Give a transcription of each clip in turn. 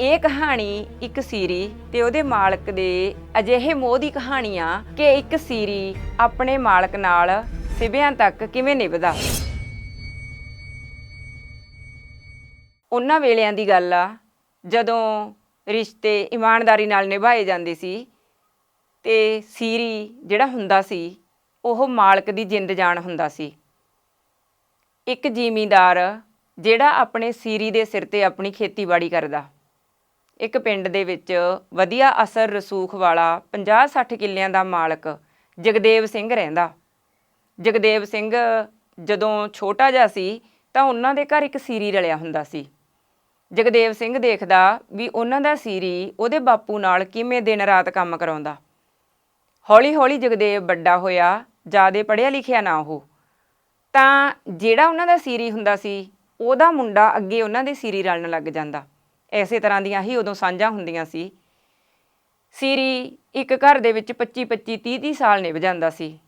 ਇਹ ਕਹਾਣੀ ਇੱਕ ਸੀਰੀ ਤੇ ਉਹਦੇ ਮਾਲਕ ਦੇ ਅਜਿਹੇ ਮੋਹ ਦੀ ਕਹਾਣੀ ਆ ਕਿ ਇੱਕ ਸੀਰੀ ਆਪਣੇ ਮਾਲਕ ਨਾਲ ਸਿਵਿਆਂ ਤੱਕ ਕਿਵੇਂ ਨਿਭਦਾ। ਉਹਨਾਂ ਵੇਲਿਆਂ ਦੀ ਗੱਲ ਆ, ਜਦੋਂ ਰਿਸ਼ਤੇ ਇਮਾਨਦਾਰੀ ਨਾਲ ਨਿਭਾਏ ਜਾਂਦੇ ਸੀ ਤੇ ਸੀਰੀ ਜਿਹੜਾ ਹੁੰਦਾ ਸੀ, ਉਹ ਮਾਲਕ ਦੀ ਜਿੰਦ ਜਾਨ ਹੁੰਦਾ ਸੀ। ਇੱਕ ਜ਼ਿਮੀਂਦਾਰ ਜਿਹੜਾ ਆਪਣੇ ਸੀਰੀ ਦੇ ਸਿਰ ਤੇ ਆਪਣੀ ਖੇਤੀਬਾੜੀ ਕਰਦਾ। ਇੱਕ ਪਿੰਡ ਦੇ ਵਿੱਚ ਵਧੀਆ ਅਸਰ ਰਸੂਖ ਵਾਲਾ 50-60 ਕਿੱਲਿਆਂ ਦਾ ਮਾਲਕ ਜਗਦੇਵ ਸਿੰਘ ਰਹਿੰਦਾ। ਜਗਦੇਵ ਸਿੰਘ ਜਦੋਂ ਛੋਟਾ ਜਿਹਾ ਸੀ ਤਾਂ ਉਹਨਾਂ ਦੇ ਘਰ ਇੱਕ ਸੀਰੀ ਰਲਿਆ ਹੁੰਦਾ ਸੀ। ਜਗਦੇਵ ਸਿੰਘ ਦੇਖਦਾ ਵੀ ਉਹਨਾਂ ਦਾ ਸੀਰੀ ਉਹਦੇ ਬਾਪੂ ਨਾਲ ਕਿਵੇਂ ਦਿਨ ਰਾਤ ਕੰਮ ਕਰਾਉਂਦਾ। ਹੌਲੀ-ਹੌਲੀ ਜਗਦੇਵ ਵੱਡਾ ਹੋਇਆ, ਜ਼ਿਆਦਾ ਪੜ੍ਹਿਆ ਲਿਖਿਆ ਨਾ ਉਹ ਤਾਂ ਜਿਹੜਾ ਉਹਨਾਂ ਦਾ ਸੀਰੀ ਹੁੰਦਾ ਸੀ, ਉਹਦਾ ਮੁੰਡਾ ਅੱਗੇ ਉਹਨਾਂ ਦੇ ਸੀਰੀ ਰਲਣ ਲੱਗ ਜਾਂਦਾ। ਐਸੇ ਤਰ੍ਹਾਂ ਦੀਆਂ ਹੀ ਉਦੋਂ ਸਾਂਝਾਂ ਹੁੰਦੀਆਂ ਸੀ। ਸੀਰੀ ਇੱਕ ਘਰ ਦੇ ਵਿੱਚ 25 25 30 30 ਸਾਲ ਨਿਭ ਜਾਂਦਾ ਸੀ।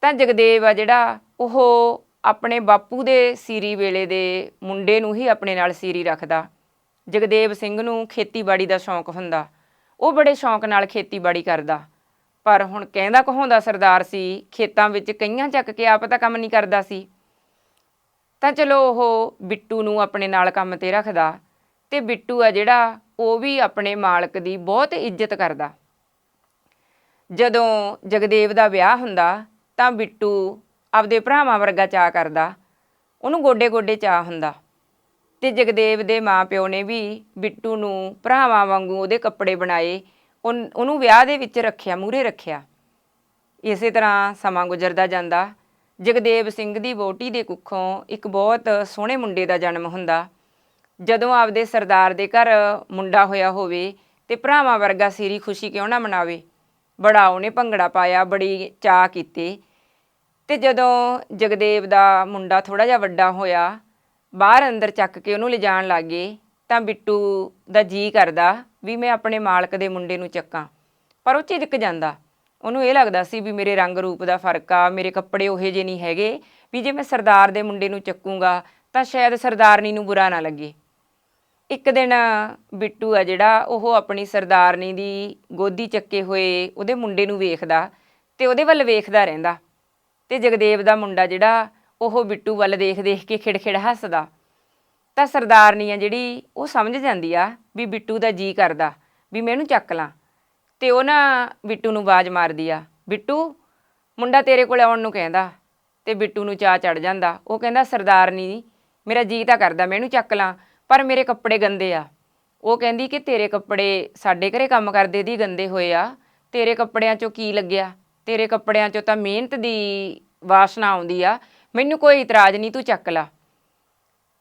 ਤਾਂ ਜਗਦੇਵ ਆ ਜਿਹੜਾ, ਉਹ ਆਪਣੇ ਬਾਪੂ ਦੇ ਸੀਰੀ ਵੇਲੇ ਦੇ ਮੁੰਡੇ ਨੂੰ ਹੀ ਆਪਣੇ ਨਾਲ ਸੀਰੀ ਰੱਖਦਾ। ਜਗਦੇਵ ਸਿੰਘ ਨੂੰ ਖੇਤੀਬਾੜੀ ਦਾ ਸ਼ੌਂਕ ਹੁੰਦਾ। ਉਹ ਬੜੇ ਸ਼ੌਂਕ ਨਾਲ ਖੇਤੀਬਾੜੀ ਕਰਦਾ। ਪਰ ਹੁਣ ਕਹਿੰਦਾ ਕਹਾਉਂਦਾ ਸਰਦਾਰ ਸੀ, ਖੇਤਾਂ ਵਿੱਚ ਕਈਆਂ ਚੱਕ ਕੇ ਆਪ ਤਾਂ ਕੰਮ ਨਹੀਂ ਕਰਦਾ ਸੀ। ਤਾਂ ਚਲੋ ਉਹ ਬਿੱਟੂ ਨੂੰ ਆਪਣੇ ਨਾਲ ਕੰਮ ਤੇ ਰੱਖਦਾ। ਤੇ ਬਿੱਟੂ ਆ ਜਿਹੜਾ, ਉਹ ਵੀ ਆਪਣੇ ਮਾਲਕ ਦੀ ਬਹੁਤ ਇੱਜ਼ਤ ਕਰਦਾ। ਜਦੋਂ ਜਗਦੇਵ ਦਾ ਵਿਆਹ ਹੁੰਦਾ, ਤਾਂ ਬਿੱਟੂ ਆਪਦੇ ਭਰਾਵਾਂ ਵਰਗਾ ਚਾਹ ਕਰਦਾ, ਉਹਨੂੰ ਗੋਡੇ-ਗੋਡੇ ਚਾਹ ਹੁੰਦਾ। ਤੇ ਜਗਦੇਵ ਦੇ ਮਾਪਿਓ ਨੇ ਵੀ ਬਿੱਟੂ ਨੂੰ ਭਰਾਵਾਂ ਵਾਂਗੂ ਉਹਦੇ ਕੱਪੜੇ ਬਣਾਏ ਉਹਨੂੰ ਵਿਆਹ ਦੇ ਵਿੱਚ ਰੱਖਿਆ, ਮੂਹਰੇ ਰੱਖਿਆ। ਇਸੇ ਤਰ੍ਹਾਂ ਸਮਾਂ ਗੁਜ਼ਰਦਾ ਜਾਂਦਾ। ਜਗਦੇਵ ਸਿੰਘ ਦੀ ਵੋਟੀ ਦੇ ਕੁੱਖੋਂ ਇੱਕ ਬਹੁਤ ਸੋਹਣੇ ਮੁੰਡੇ ਦਾ ਜਨਮ ਹੁੰਦਾ। ਜਦੋਂ ਆਪਦੇ ਸਰਦਾਰ ਦੇ ਘਰ ਮੁੰਡਾ ਹੋਇਆ ਹੋਵੇ ਤੇ ਭਰਾਵਾਂ ਵਰਗਾ ਸੀਰੀ ਖੁਸ਼ੀ ਕਿਉਂ ਨਾ ਮਨਾਵੇ? ਬੜਾ ਉਹਨੇ ਭੰਗੜਾ ਪਾਇਆ, ਬੜੀ ਚਾਹ ਕੀਤੀ। ਤੇ ਜਦੋਂ ਜਗਦੇਵ ਦਾ ਮੁੰਡਾ ਥੋੜਾ ਜਿਹਾ ਵੱਡਾ ਹੋਇਆ, ਬਾਹਰ ਅੰਦਰ ਚੱਕ ਕੇ ਉਹਨੂੰ ਲਿਜਾਣ ਲੱਗੇ, ਤਾਂ ਬਿੱਟੂ ਦਾ ਜੀ ਕਰਦਾ ਵੀ ਮੈਂ ਆਪਣੇ ਮਾਲਕ ਦੇ ਮੁੰਡੇ ਨੂੰ ਚੱਕਾਂ। ਪਰ ਉਹ ਝਿਜਕ ਜਾਂਦਾ। ਉਹਨੂੰ ਇਹ ਲੱਗਦਾ ਸੀ ਵੀ ਮੇਰੇ ਰੰਗ ਰੂਪ ਦਾ ਫ਼ਰਕ ਆ, ਮੇਰੇ ਕੱਪੜੇ ਉਹੇ ਜਿਹੇ ਨਹੀਂ ਹੈਗੇ, ਵੀ ਜੇ ਮੈਂ ਸਰਦਾਰ ਦੇ ਮੁੰਡੇ ਨੂੰ ਚੱਕੂੰਗਾ, ਤਾਂ ਸ਼ਾਇਦ ਸਰਦਾਰਨੀ ਨੂੰ ਬੁਰਾ ਨਾ ਲੱਗੇ। ਇੱਕ ਦਿਨ ਬਿੱਟੂ ਆ ਜਿਹੜਾ, ਉਹ ਆਪਣੀ ਸਰਦਾਰਨੀ ਦੀ ਗੋਦੀ ਚੱਕੇ ਹੋਏ ਉਹਦੇ ਮੁੰਡੇ ਨੂੰ ਵੇਖਦਾ ਤੇ ਉਹਦੇ ਵੱਲ ਵੇਖਦਾ ਰਹਿੰਦਾ। ਤੇ ਜਗਦੇਵ ਦਾ ਮੁੰਡਾ ਜਿਹੜਾ, ਉਹ ਬਿੱਟੂ ਵੱਲ ਦੇਖ-ਦੇਖ ਕੇ ਖਿੜਖਿੜ ਹੱਸਦਾ। ਤਾਂ ਸਰਦਾਰਨੀ ਆ ਜਿਹੜੀ, ਉਹ ਸਮਝ ਜਾਂਦੀ ਆ ਵੀ ਬਿੱਟੂ ਦਾ ਜੀ ਕਰਦਾ, ਵੀ ਮੈਂ ਇਹਨੂੰ ਚੱਕ ਲਾਂ। ਤੇ ਉਹ ਨਾ ਬਿੱਟੂ ਨੂੰ ਆਵਾਜ਼ ਮਾਰਦੀ ਆ, ਬਿੱਟੂ, ਮੁੰਡਾ ਤੇਰੇ ਕੋਲ ਆਉਣ ਨੂੰ ਕਹਿੰਦਾ ਤੇ ਬਿੱਟੂ ਨੂੰ ਚਾਹ ਚੜ ਜਾਂਦਾ। ਉਹ ਕਹਿੰਦਾ, ਸਰਦਾਰਨੀ, ਮੇਰਾ ਜੀ ਤਾਂ ਕਰਦਾ, ਮੈਂ ਇਹਨੂੰ ਚੱਕ ਲਾਂ। ਪਰ ਮੇਰੇ ਕੱਪੜੇ ਗੰਦੇ ਆ। ਉਹ ਕਹਿੰਦੀ ਕਿ ਤੇਰੇ ਕੱਪੜੇ ਸਾਡੇ ਘਰੇ ਕੰਮ ਕਰਦੇ ਦੀ ਗੰਦੇ ਹੋਏ ਆ। ਤੇਰੇ ਕੱਪੜਿਆਂ 'ਚੋਂ ਕੀ ਲੱਗਿਆ? ਤੇਰੇ ਕੱਪੜਿਆਂ 'ਚੋਂ ਤਾਂ ਮਿਹਨਤ ਦੀ ਵਾਸਨਾ ਆਉਂਦੀ ਆ। ਮੈਨੂੰ ਕੋਈ ਇਤਰਾਜ਼ ਨਹੀਂ, ਤੂੰ ਚੱਕ ਲਾ।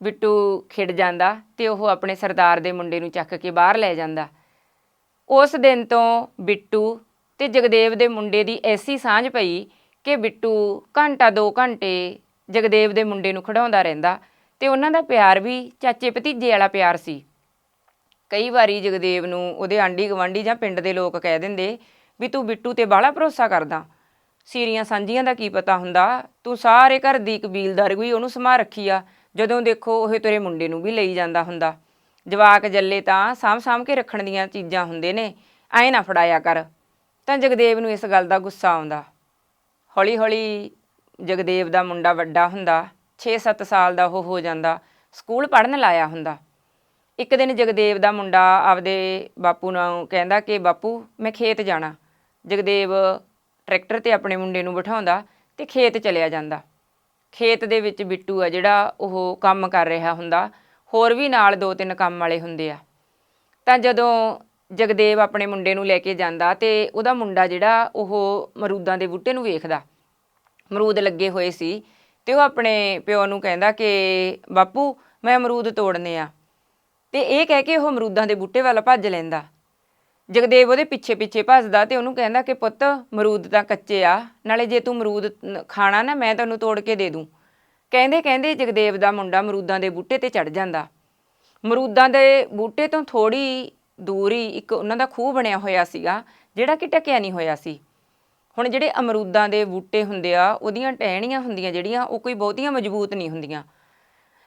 ਬਿੱਟੂ ਖਿੜ ਜਾਂਦਾ ਤੇ ਉਹ ਆਪਣੇ ਸਰਦਾਰ ਦੇ ਮੁੰਡੇ ਨੂੰ ਚੱਕ ਕੇ ਬਾਹਰ ਲੈ ਜਾਂਦਾ। ਉਸ ਦਿਨ ਤੋਂ ਬਿੱਟੂ ਤੇ ਜਗਦੇਵ ਦੇ ਮੁੰਡੇ ਦੀ ਐਸੀ ਸਾਂਝ ਪਈ ਕਿ ਬਿੱਟੂ ਘੰਟਾ 2 ਘੰਟੇ ਜਗਦੇਵ ਦੇ ਮੁੰਡੇ ਨੂੰ ਖੜਾਉਂਦਾ ਰਹਿੰਦਾ। ਤੇ ਉਹਨਾਂ ਦਾ ਪਿਆਰ ਵੀ ਚਾਚੇ ਭਤੀਜੇ ਵਾਲਾ ਪਿਆਰ ਸੀ। ਕਈ ਵਾਰੀ ਜਗਦੇਵ ਨੂੰ ਉਹਦੇ ਆਂਢੀ ਗਵਾਂਢੀ ਜਾਂ ਪਿੰਡ ਦੇ ਲੋਕ ਕਹਿ ਦਿੰਦੇ ਵੀ ਤੂੰ ਬਿੱਟੂ ਤੇ ਬਾਹਲਾ ਭਰੋਸਾ ਕਰਦਾ। ਸੀਰੀਆਂ ਸਾਂਝੀਆਂ ਦਾ ਕੀ ਪਤਾ ਹੁੰਦਾ? ਤੂੰ ਸਾਰੇ ਘਰ ਦੀ ਕਬੀਲਦਾਰ ਵੀ ਉਹਨੂੰ ਸਮਾ ਰੱਖੀ ਆ, ਜਦੋਂ ਦੇਖੋ ਉਹ ਤੇਰੇ ਮੁੰਡੇ ਨੂੰ ਵੀ ਲਈ ਜਾਂਦਾ ਹੁੰਦਾ। ਜਵਾਕ ਜੱਲੇ ਤਾਂ ਸਾਂਭ ਸਾਂਭ ਕੇ ਰੱਖਣ ਦੀਆਂ ਚੀਜ਼ਾਂ ਹੁੰਦੇ ਨੇ, ਐ ਨਾ ਫੜਾਇਆ ਕਰ। ਤਾਂ ਜਗਦੇਵ ਨੂੰ ਇਸ ਗੱਲ ਦਾ ਗੁੱਸਾ ਆਉਂਦਾ। ਹੌਲੀ ਹੌਲੀ ਜਗਦੇਵ ਦਾ ਮੁੰਡਾ ਵੱਡਾ ਹੁੰਦਾ। 6-7 ਸਾਲ ਦਾ ਉਹ ਹੋ ਜਾਂਦਾ, ਸਕੂਲ ਪੜ੍ਹਨ ਲਾਇਆ ਹੁੰਦਾ। ਇੱਕ ਦਿਨ ਜਗਦੇਵ ਦਾ ਮੁੰਡਾ ਆਪਦੇ ਬਾਪੂ ਨੂੰ ਕਹਿੰਦਾ ਕਿ, ਬਾਪੂ, ਮੈਂ ਖੇਤ ਜਾਣਾ। ਜਗਦੇਵ ਟਰੈਕਟਰ ਤੇ ਆਪਣੇ ਮੁੰਡੇ ਨੂੰ ਬਿਠਾਉਂਦਾ ਤੇ ਖੇਤ ਚਲਿਆ ਜਾਂਦਾ। ਖੇਤ ਦੇ ਵਿੱਚ ਬਿੱਟੂ ਆ ਜਿਹੜਾ, ਉਹ ਕੰਮ ਕਰ ਰਿਹਾ ਹੁੰਦਾ। ਹੋਰ ਵੀ ਨਾਲ ਦੋ ਤਿੰਨ ਕੰਮ ਵਾਲੇ ਹੁੰਦੇ ਆ। ਤਾਂ ਜਦੋਂ ਜਗਦੇਵ ਆਪਣੇ ਮੁੰਡੇ ਨੂੰ ਲੈ ਕੇ ਜਾਂਦਾ ਤੇ ਉਹਦਾ ਮੁੰਡਾ ਜਿਹੜਾ, ਉਹ ਮਰੂਦਾਂ ਦੇ ਬੂਟੇ ਨੂੰ ਵੇਖਦਾ। ਮਰੂਦ ਲੱਗੇ ਹੋਏ ਸੀ। ਤੇ ਉਹ ਆਪਣੇ ਪਿਓ ਨੂੰ ਕਹਿੰਦਾ ਕਿ ਬਾਪੂ ਮੈਂ ਅਮਰੂਦ ਤੋੜਨੇ ਆ। ਤੇ ਇਹ ਕਹਿ ਕੇ ਉਹ ਅਮਰੂਦਾਂ ਦੇ ਬੂਟੇ ਵੱਲ ਭੱਜ ਲੈਂਦਾ। ਜਗਦੇਵ ਉਹਦੇ ਪਿੱਛੇ ਪਿੱਛੇ ਭੱਜਦਾ ਤੇ ਉਹਨੂੰ ਕਹਿੰਦਾ ਕਿ ਪੁੱਤ ਅਮਰੂਦ ਤਾਂ ਕੱਚੇ ਆ, ਨਾਲੇ ਜੇ ਤੂੰ ਅਮਰੂਦ ਖਾਣਾ ਨਾ, ਮੈਂ ਤੈਨੂੰ ਤੋੜ ਕੇ ਦੇ ਦੂੰ। ਕਹਿੰਦੇ ਕਹਿੰਦੇ ਜਗਦੇਵ ਦਾ ਮੁੰਡਾ ਅਮਰੂਦਾਂ ਦੇ ਬੂਟੇ ਤੇ ਚੜ ਜਾਂਦਾ। ਅਮਰੂਦਾਂ ਦੇ ਬੂਟੇ ਤੋਂ ਥੋੜੀ ਦੂਰ ਹੀ ਇੱਕ ਉਹਨਾਂ ਦਾ ਖੂਹ ਬਣਿਆ ਹੋਇਆ ਸੀਗਾ, ਜਿਹੜਾ ਕਿ ਟਕਿਆ ਨਹੀਂ ਹੋਇਆ ਸੀ। ਹੁਣ ਜਿਹੜੇ ਅਮਰੂਦਾਂ ਦੇ ਬੂਟੇ ਹੁੰਦੇ ਆ, ਉਹਦੀਆਂ ਟਹਿਣੀਆਂ ਹੁੰਦੀਆਂ ਜਿਹੜੀਆਂ, ਉਹ ਕੋਈ ਬਹੁਤੀਆਂ ਮਜ਼ਬੂਤ ਨਹੀਂ ਹੁੰਦੀਆਂ।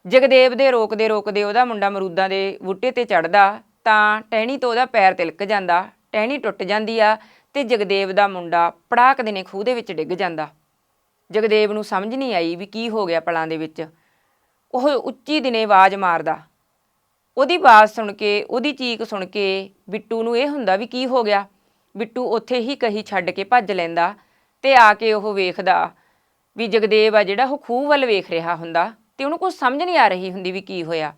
ਜਗਦੇਵ ਦੇ ਰੋਕਦੇ ਰੋਕਦੇ ਉਹਦਾ ਮੁੰਡਾ ਅਮਰੂਦਾਂ ਦੇ ਬੂਟੇ ਤੇ ਚੜਦਾ ਤਾਂ ਟਹਿਣੀ ਤੋਂ ਉਹਦਾ ਪੈਰ ਤਿਲਕ ਜਾਂਦਾ, ਟਹਿਣੀ ਟੁੱਟ ਜਾਂਦੀ ਆ ਤੇ ਜਗਦੇਵ ਦਾ ਮੁੰਡਾ ਪੜਾਕ ਦੇ ਨੇ ਖੂਹ ਦੇ ਵਿੱਚ ਡਿੱਗ ਜਾਂਦਾ। ਜਗਦੇਵ ਨੂੰ ਸਮਝ ਨਹੀਂ ਆਈ ਵੀ ਕੀ ਹੋ ਗਿਆ ਪਲਾਂ ਦੇ ਵਿੱਚ। ਉਹ ਉੱਚੀ ਦਿਨੇ ਆਵਾਜ਼ ਮਾਰਦਾ। ਉਹਦੀ ਆਵਾਜ਼ ਸੁਣ ਕੇ, ਉਹਦੀ ਚੀਕ ਸੁਣ ਕੇ ਬਿੱਟੂ ਨੂੰ ਇਹ ਹੁੰਦਾ ਵੀ ਕੀ ਹੋ ਗਿਆ? ਬਿੱਟੂ ਉੱਥੇ ਹੀ ਕਹੀ ਛੱਡ ਕੇ ਭੱਜ ਲੈਂਦਾ ਤੇ ਆ ਕੇ ਉਹ ਵੇਖਦਾ ਵੀ ਜਗਦੇਵ ਆ ਜਿਹੜਾ ਉਹ ਖੂਹ ਵੱਲ ਵੇਖ ਰਿਹਾ ਹੁੰਦਾ ਤੇ ਉਹਨੂੰ ਕੁਝ ਸਮਝ ਨਹੀਂ ਆ ਰਹੀ ਹੁੰਦੀ ਵੀ ਕੀ ਹੋਇਆ।